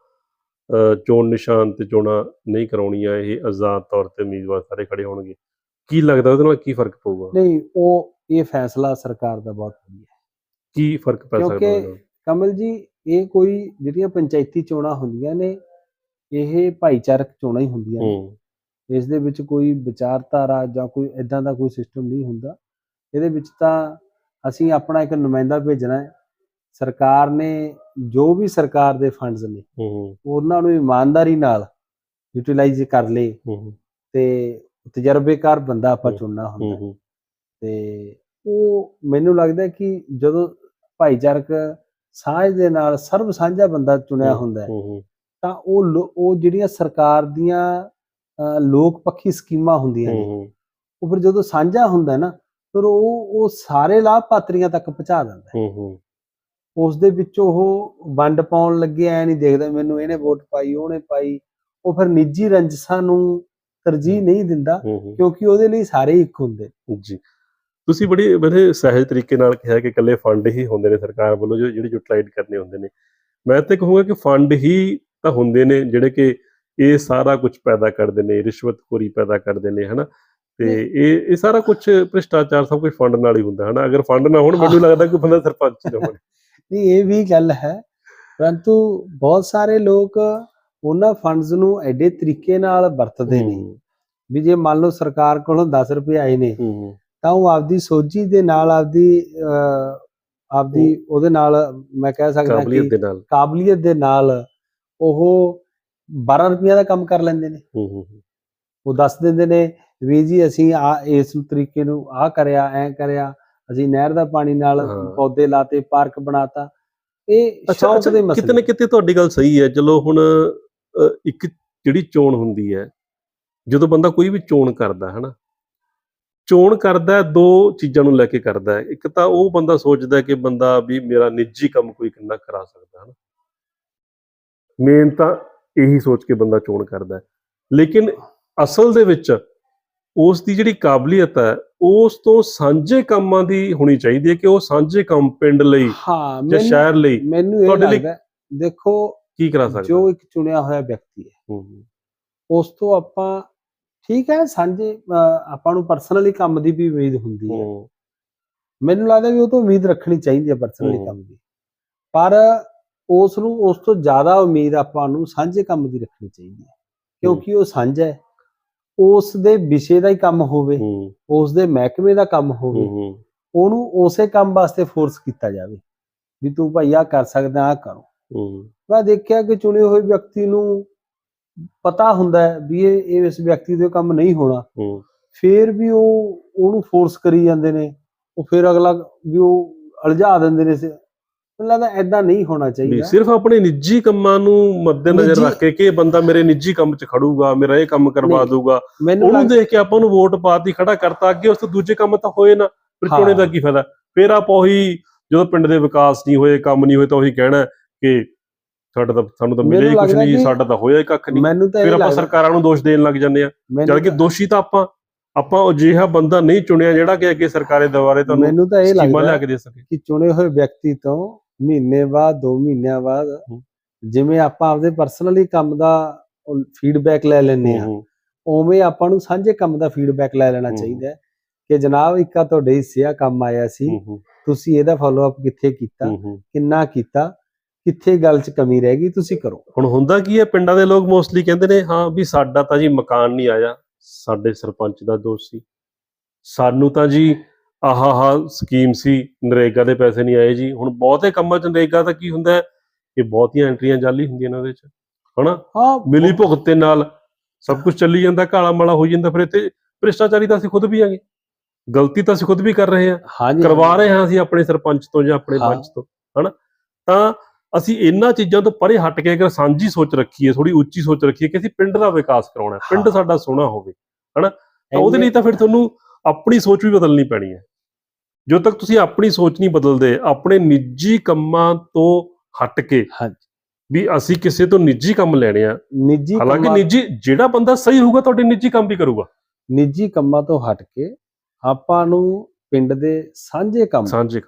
ਚੋਣ ਨਿਸ਼ਾਨ ਤੇ ਚੋਣਾਂ ਨਹੀਂ ਕਰਾਉਣੀਆਂ ਇਹ ਆਜ਼ਾਦ ਤੌਰ ਤੇ ਉਮੀਦਵਾਰ ਸਾਰੇ ਖੜੇ ਹੋਣਗੇ। ਕੀ ਲੱਗਦਾ ਉਹਦੇ ਨਾਲ ਕੀ ਫ਼ਰਕ ਪਊਗਾ? ਨਹੀਂ ਉਹ ਇਹ ਫੈਸਲਾ ਸਰਕਾਰ ਦਾ ਬਹੁਤ ਵਧੀਆ ਹੈ। ਕੀ ਫ਼ਰਕ ਪੈ ਸਕਦਾ ਕਿਉਂਕਿ? ਕਮਲ ਜੀ ਇਹ ਕੋਈ ਜਿਹੜੀਆਂ ਪੰਚਾਇਤੀ ਚੋਣਾਂ ਹੁੰਦੀਆਂ ਨੇ ਇਹ ਭਾਈਚਾਰਕ ਚੋਣਾਂ ਹੀ ਹੁੰਦੀਆਂ ਨੇ। ਇਸ ਦੇ ਵਿੱਚ ਕੋਈ ਵਿਚਾਰਧਾਰਾ ਜਾਂ ਕੋਈ ਇਦਾਂ ਦਾ ਕੋਈ ਸਿਸਟਮ ਨਹੀਂ ਹੁੰਦਾ। ਇਹਦੇ ਵਿੱਚ ਤਾਂ ਅਸੀਂ ਆਪਣਾ ਇੱਕ ਨੁਮਾਇੰਦਾ ਭੇਜਣਾ ਹੈ। ਸਰਕਾਰ ਨੇ ਜੋ ਵੀ ਸਰਕਾਰ ਦੇ ਫੰਡਸ ਨੇ ਹੂੰ ਹੂੰ, ਉਹਨਾਂ ਨੂੰ ਇਮਾਨਦਾਰੀ ਨਾਲ ਯੂਟਿਲਾਈਜ਼ ਕਰ ਲੇ ਹੂੰ ਹੂੰ, ਤੇ ਤਜਰਬੇਕਾਰ ਬੰਦਾ ਆਪਾਂ ਚੁਣਨਾ ਹੁੰਦਾ ਤੇ ਉਹ ਮੈਨੂੰ ਲੱਗਦਾ ਕਿ ਜਦੋਂ ਭਾਈਚਾਰਕ ਸਾਂਝ ਦੇ ਨਾਲ ਸਰਬ ਸਾਂਝਾ ਬੰਦਾ ਚੁਣਿਆ ਹੁੰਦਾ ਹੈ ਹੂੰ ਹੂੰ, ਤਾਂ ਉਹ ਉਹ ਜਿਹੜੀਆਂ ਸਰਕਾਰ ਦੀਆਂ ਲੋਕ ਪੱਖੀ ਸਕੀਮਾਂ ਹੁੰਦੀਆਂ ਨੇ ਉਹ ਫਿਰ ਜਦੋਂ ਸਾਂਝਾ ਹੁੰਦਾ ਨਾ ਫਿਰ ਉਹ ਉਹ ਸਾਰੇ ਲਾਭਪਾਤਰੀਆਂ ਤੱਕ ਪਹੁੰਚਾ ਦਿੰਦਾ ਹੈ। ਹੂੰ ਹੂੰ, ਉਸ ਦੇ ਵਿੱਚ ਉਹ ਵੰਡ ਪਾਉਣ ਲੱਗੇ ਐ ਨਹੀਂ ਦੇਖਦਾ ਮੈਨੂੰ ਇਹਨੇ ਵੋਟ ਪਾਈ ਉਹਨੇ ਪਾਈ। ਉਹ ਫਿਰ ਨਿੱਜੀ ਰੰਜਸਾਂ ਨੂੰ ਤਰਜੀਹ ਨਹੀਂ ਦਿੰਦਾ ਕਿਉਂਕਿ ਉਹਦੇ ਲਈ ਸਾਰੇ ਇੱਕ ਹੁੰਦੇ। ਜੀ। ਤੁਸੀਂ ਬੜੀ ਬੜੇ ਸਹਿਜ ਤਰੀਕੇ ਨਾਲ ਕਿਹਾ ਕਿ ਇਕੱਲੇ ਫੰਡ ਹੀ ਹੁੰਦੇ ਨੇ ਸਰਕਾਰ ਵੱਲੋਂ ਜੋ ਜਿਹੜੇ ਯੂਟਿਲਾਈਜ਼ ਕਰਨੇ ਹੁੰਦੇ ਨੇ। ਮੈਂ ਤਾਂ ਕਹੂੰਗਾ ਕਿ ਫੰਡ ਹੀ ਤਾਂ ਹੁੰਦੇ ਨੇ ਜਿਹੜੇ ਕਿ ਇਹ ਸਾਰਾ ਕੁਝ ਪੈਦਾ ਕਰਦੇ ਨੇ ਰਿਸ਼ਵਤਖੋਰੀ ਪੈਦਾ ਕਰਦੇ ਨੇ ਹਨਾ? ਤੇ ਇਹ ਇਹ ਸਾਰਾ ਕੁਝ ਭ੍ਰਿਸ਼ਟਾਚਾਰ ਸਭ ਕੁਝ ਫੰਡ ਨਾਲ ਹੀ ਹੁੰਦਾ ਹਨਾ? ਅਗਰ ਫੰਡ ਨਾ ਹੋਣ ਮੈਨੂੰ ਲੱਗਦਾ ਕਿ ਬੰਦਾ ਸਰਪੰਚ ਨਾ ਬਣੇ ਨਹੀਂ ਇਹ ਵੀ ਗੱਲ ਹੈ। ਪਰੰਤੂ ਬਹੁਤ ਸਾਰੇ ਲੋਕ ਉਹਨਾਂ ਫੰਡਸ ਨੂੰ ਐਡੇ ਤਰੀਕੇ ਨਾਲ ਵਰਤਦੇ ਨੇ ਵੀ ਜੇ ਮੰਨ ਲਓ ਸਰਕਾਰ ਕੋਲੋਂ 10 ਰੁਪਏ ਆਏ ਨੇ ਤਾਂ ਉਹ ਆਪਦੀ ਸੋਝੀ ਦੇ ਨਾਲ ਆਪਦੀ ਆਪਦੀ ਉਹਦੇ ਨਾਲ ਮੈਂ ਕਹਿ ਸਕਦਾ ਕਿ ਕਾਬਲੀਅਤ ਦੇ ਨਾਲ। ਉਹ 12 ਰੁਪਈਆ ਦਾ ਕੰਮ ਕਰ ਲੈਂਦੇ ਨੇ। ਉਹ ਦੱਸ ਦਿੰਦੇ ਨੇ ਵੀ ਜੀ ਅਸੀਂ ਆ ਇਸ ਤਰੀਕੇ ਨੂੰ ਆ ਕਰਿਆ ਐ ਕਰਿਆ ਅਸੀਂ ਨਹਿਰ ਦਾ ਪਾਣੀ ਨਾਲ। ਪੌਦੇ ਲਾਤੇ ਪਾਰਕ ਬਣਾਤਾ। ਇਹ ਸ਼ੌਕ ਦੇ ਕਿਤੇ ਨਾ ਮਸਲੇ ਕਿਤੇ ਤੁਹਾਡੀ ਗੱਲ ਸਹੀ ਹੈ। ਚਲੋ ਹੁਣ ਇੱਕ ਜਿਹੜੀ ਚੋਣ ਹੁੰਦੀ ਹੈ ਜਦੋਂ ਬੰਦਾ ਕੋਈ ਵੀ ਚੋਣ ਕਰਦਾ ਹੈ ਨਾ ਚੋਣ ਕਰਦਾ ਦੋ ਚੀਜ਼ਾਂ ਨੂੰ ਲੈ ਕੇ ਕਰਦਾ ਇੱਕ ਤਾਂ ਉਹ ਬੰਦਾ ਸੋਚਦਾ ਕਿ ਬੰਦਾ ਵੀ ਮੇਰਾ ਨਿੱਜੀ ਕੰਮ ਕੋਈ ਕਿੰਨਾ ਕਰਾ ਸਕਦਾ ਹੈ ਨਾ ਮੇਨ ਤਾਂ ਇਹੀ ਸੋਚ ਕੇ ਬੰਦਾ ਚੋਣ ਕਰਦਾ ਲੇਕਿਨ ਅਸਲ ਦੇ ਵਿੱਚ ਉਸ ਦੀ ਜਿਹੜੀ ਕਾਬਲੀਅਤ ਹੈ ਉਸ ਤੋਂ ਸਾਂਝੇ ਕੰਮਾਂ ਦੀ ਹੋਣੀ ਚਾਹੀਦੀ ਹੈ ਕਿ ਉਹ ਸਾਂਝੇ ਕੰਮ ਪਿੰਡ ਲਈ ਹਾਂ ਜਾਂ ਸ਼ਹਿਰ ਲਈ ਮੈਨੂੰ ਇਹ ਲੱਗਦਾ ਦੇਖੋ ਕੀ ਕਰਾ ਸਕਦਾ ਜੋ ਇੱਕ ਚੁਣਿਆ ਹੋਇਆ ਵਿਅਕਤੀ ਹੈ ਉਸ ਤੋਂ ਆਪਾਂ ਠੀਕ ਹੈ ਸਾਂਝੇ ਆਪਾਂ ਨੂੰ ਪਰਸਨਲੀ ਕੰਮ ਦੀ ਵੀ ਉਮੀਦ ਹੁੰਦੀ ਹੈ। ਮੈਨੂੰ ਲੱਗਦਾ ਵੀ ਉਹ ਤੋਂ ਉਮੀਦ ਰੱਖਣੀ ਚਾਹੀਦੀ ਹੈ ਪਰਸਨਲੀ। ਕੰਮ ਦੀ। ਪਰ ਉਸ ਨੂੰ ਉਸ ਤੋਂ ਜ਼ਿਆਦਾ ਉਮੀਦ ਆਪਾਂ ਨੂੰ ਸਾਂਝੇ ਕੰਮ ਦੀ ਰੱਖਣੀ ਚਾਹੀਦੀ ਹੈ। ਕਿਉਂਕਿ ਉਹ ਸਾਂਝਾ ਹੈ। ਉਸ ਦੇ ਵਿਸ਼ੇ ਦਾ ਹੀ ਕੰਮ ਹੋਵੇ ਉਸ ਦੇ ਮਹਿਕਮੇ ਦਾ ਕੰਮ ਹੋਵੇ ਉਹਨੂੰ ਉਸੇ ਕੰਮ ਵਾਸਤੇ ਫੋਰਸ ਕੀਤਾ ਜਾਵੇ ਵੀ ਤੂੰ ਭਾਈ ਆ ਕਰ ਸਕਦਾ ਆ ਕਰੋ। ਮੈਂ ਦੇਖਿਆ ਕਿ ਚੁਣੇ ਹੋਏ ਵਿਅਕਤੀ ਨੂੰ ਪਤਾ ਹੁੰਦਾ ਹੈ ਵੀ ਇਹ ਇਹ ਇਸ ਵਿਅਕਤੀ ਦੇ ਕੰਮ ਨਹੀਂ ਹੋਣਾ। ਫੇਰ ਵੀ ਉਹ ਉਹਨੂੰ ਫੋਰਸ ਕਰੀ ਜਾਂਦੇ ਨੇ ਉਹ ਫਿਰ ਅਗਲਾ ਵੀ ਉਹ ਅਲਝਾ ਦਿੰਦੇ ਨੇ ਮੈਨੂੰ ਲੱਗਦਾ ਐਦਾਂ ਨਹੀਂ ਹੋਣਾ ਵੀ ਚਾਹੀਦਾ। ਸਿਰਫ ਆਪਣੇ ਨਿੱਜੀ ਕੰਮਾਂ ਨੂੰ ਮੱਦੇਨਜ਼ਰ ਨਿੱਜੀ- ਰੱਖ ਕੇ ਕਿ ਇਹ ਬੰਦਾ ਮੇਰੇ ਨਿੱਜੀ ਕੰਮ 'ਚ ਖੜੂਗਾ ਮੇਰਾ ਇਹ ਕੰਮ ਕਰਵਾ ਨਹੀਂ, ਦੂਗਾ ਮੈਨੂੰ ਉਹਨੂੰ ਲੱਗ- ਦੇਖ ਕੇ ਆਪਾਂ ਉਹਨੂੰ ਵੋਟ ਪਾਤੀ ਖੜਾ ਕਰਤਾ ਅੱਗੇ ਉਸ ਤੋਂ ਦੂਜੇ ਕੰਮ ਤਾਂ ਹੋਏ ਨਾ ਫਿਰ ਹਾਂ। ਚੋਣੇ ਦਾ ਕੀ ਫਾਇਦਾ? ਫਿਰ ਆਪਾਂ ਉਹੀ ਜਦੋਂ ਪਿੰਡ ਦੇ ਵਿਕਾਸ ਨਹੀਂ ਹੋਏ ਕੰਮ ਨਹੀਂ ਹੋਏ ਤਾਂ ਉਹੀ ਕਹਿਣਾ ਕਿ ਸਾਡਾ ਤਾਂ ਸਾਨੂੰ ਤਾਂ ਮਿਲਿਆ ਹੀ ਮੈਨੂੰ ਕੁਝ ਲੱਗਦਾ ਨਹੀਂ ਕਿ ਸਾਡਾ ਤਾਂ ਹੋਇਆ ਹੀ ਕੱਖ ਨਹੀਂ। ਮੈਨੂੰ ਤਾਂ ਫਿਰ ਆਪਾਂ ਲੱਗਦਾ ਸਰਕਾਰਾਂ ਨੂੰ ਦੋਸ਼ ਦੇਣ ਲੱਗ ਜਾਂਦੇ ਆ ਮੈਨੂੰ ਜਦ ਕਿ ਤਾਂ- ਦੋਸ਼ੀ ਤਾਂ ਆਪਾਂ ਆਪਾਂ ਉਹ ਅਜਿਹਾ ਬੰਦਾ ਨਹੀਂ ਚੁਣਿਆ ਜਿਹੜਾ ਕਿ ਅੱਗੇ ਸਰਕਾਰੇ ਦੁਆਰੇ ਤੁਹਾਨੂੰ ਮੈਨੂੰ ਤਾਂ ਇਹ ਸਕੀਮਾਂ ਲੱਗਦਾ ਲਿਆ ਕੇ ਦੇ ਸਕੇ। ਕਿ ਚੁਣੇ ਹੋਏ ਵਿਅਕਤੀ ਤੋਂ ਮਹੀਨੇ ਬਾਅਦ 2 ਮਹੀਨਿਆਂ ਬਾਅਦ। ਜਿਵੇਂ ਆਪਾਂ ਆਪਦੇ ਪਰਸਨਲੀ ਕੰਮ ਦਾ ਫੀਡਬੈਕ ਲੈ ਲੈਂਦੇ ਆ ਉਵੇਂ ਆਪਾਂ ਨੂੰ ਸਾਂਝੇ ਕੰਮ ਦਾ ਫੀਡਬੈਕ ਲੈ ਲੈਣਾ। ਚਾਹੀਦਾ ਕਿ ਜਨਾਬ ਇੱਕਾ ਤੁਹਾਡੇ ਹਿੱਸੇ ਆ ਕੰਮ ਆਇਆ ਸੀ। ਤੁਸੀਂ ਇਹਦਾ ਫਾਲੋ ਅਪ ਕਿੱਥੇ ਕੀਤਾ। ਕਿੰਨਾ ਕੀਤਾ? ਕਿੱਥੇ ਗੱਲ 'ਚ ਕਮੀ ਰਹਿ ਗਈ? ਤੁਸੀਂ ਕਰੋ। ਹੁਣ ਹੁੰਦਾ ਕੀ ਹੈ ਪਿੰਡਾਂ ਦੇ ਲੋਕ ਮੋਸਟਲੀ ਕਹਿੰਦੇ ਨੇ ਹਾਂ ਵੀ ਸਾਡਾ ਤਾਂ ਜੀ ਮਕਾਨ ਨਹੀਂ ਆਇਆ। ਸਾਡੇ ਸਰਪੰਚ ਦਾ ਦੋਸ਼। ਸੀ ਸਾਨੂੰ ਤਾਂ ਜੀ ਆਹ ਆਹ ਸਕੀਮ ਸੀ ਨਰੇਗਾ ਦੇ ਪੈਸੇ ਨਹੀਂ ਆਏ ਜੀ। ਹੁਣ ਬਹੁਤੇ ਕੰਮਾਂ ਚ ਨਰੇਗਾ ਦਾ ਕੀ ਹੁੰਦਾ ਹੈ? ਕਿ ਬਹੁਤੀਆਂ ਐਂਟਰੀਆਂ ਜਾਲੀ ਹੁੰਦੀਆਂ ਨੇ ਉਹਦੇ ਚ ਹਨਾ? ਹਾਂ ਮਿਲੀ ਭੁਗਤ ਦੇ ਨਾਲ ਸਭ ਕੁਝ ਚੱਲੀ ਜਾਂਦਾ ਕਾਲਾ ਮਾਲਾ ਹੋ ਜਾਂਦਾ ਫਿਰ ਇੱਥੇ ਭ੍ਰਿਸ਼ਟਾਚਾਰੀ ਤਾਂ ਅਸੀਂ ਖੁਦ ਵੀ ਆਂਗੇ। ਗਲਤੀ ਤਾਂ ਅਸੀਂ ਖੁਦ ਵੀ ਕਰ ਰਹੇ ਹਾਂ। ਕਰਵਾ ਰਹੇ ਹਾਂ ਅਸੀਂ ਆਪਣੇ ਸਰਪੰਚ ਤੋਂ ਜਾਂ ਆਪਣੇ। ਪੰਚ ਤੋਂ ਹਨਾ? ਤਾਂ ਅਸੀਂ ਇਹਨਾਂ ਚੀਜ਼ਾਂ ਤੋਂ ਪਰੇ ਹਟ ਕੇ ਅਗਰ ਸਾਂਝੀ ਸੋਚ ਰੱਖੀਏ ਥੋੜੀ ਉੱਚੀ ਸੋਚ ਰੱਖੀਏ ਕਿ ਅਸੀਂ ਪਿੰਡ ਦਾ ਵਿਕਾਸ ਕਰਾਉਣਾ ਪਿੰਡ। ਸਾਡਾ ਸੋਹਣਾ ਹੋਵੇ ਹਨਾ? ਤਾਂ ਉਹਦੇ ਲਈ ਤਾਂ ਫਿਰ ਤੁਹਾਨੂੰ ਆਪਣੀ ਸੋਚ ਵੀ ਬਦਲਣੀ ਪੈਣੀ ਹੈ। ਜਦੋਂ ਤੱਕ ਤੁਸੀਂ ਆਪਣੀ ਸੋਚ ਨਹੀਂ ਬਦਲਦੇ ਆਪਣੇ ਨਿੱਜੀ ਕੰਮਾਂ ਤੋਂ ਹਟ ਕੇ ਹਾਂਜੀ। ਵੀ ਅਸੀਂ ਕਿਸੇ ਤੋਂ ਨਿੱਜੀ ਕੰਮ ਲੈਣੇ ਆ ਨਿੱਜੀ ਹਾਲਾਂਕਿ ਕੰਮਾਂ- ਨਿੱਜੀ ਜਿਹੜਾ ਬੰਦਾ ਸਹੀ ਹੋਊਗਾ ਤੁਹਾਡੇ ਨਿੱਜੀ ਕੰਮ ਵੀ ਕਰੂਗਾ। ਨਿੱਜੀ ਕੰਮਾਂ ਤੋਂ ਹਟ ਕੇ ਆਪਾਂ ਨੂੰ ਪਿੰਡ ਦੇ ਸਾਂਝੇ ਕੰਮ ਸਾਂਝੇ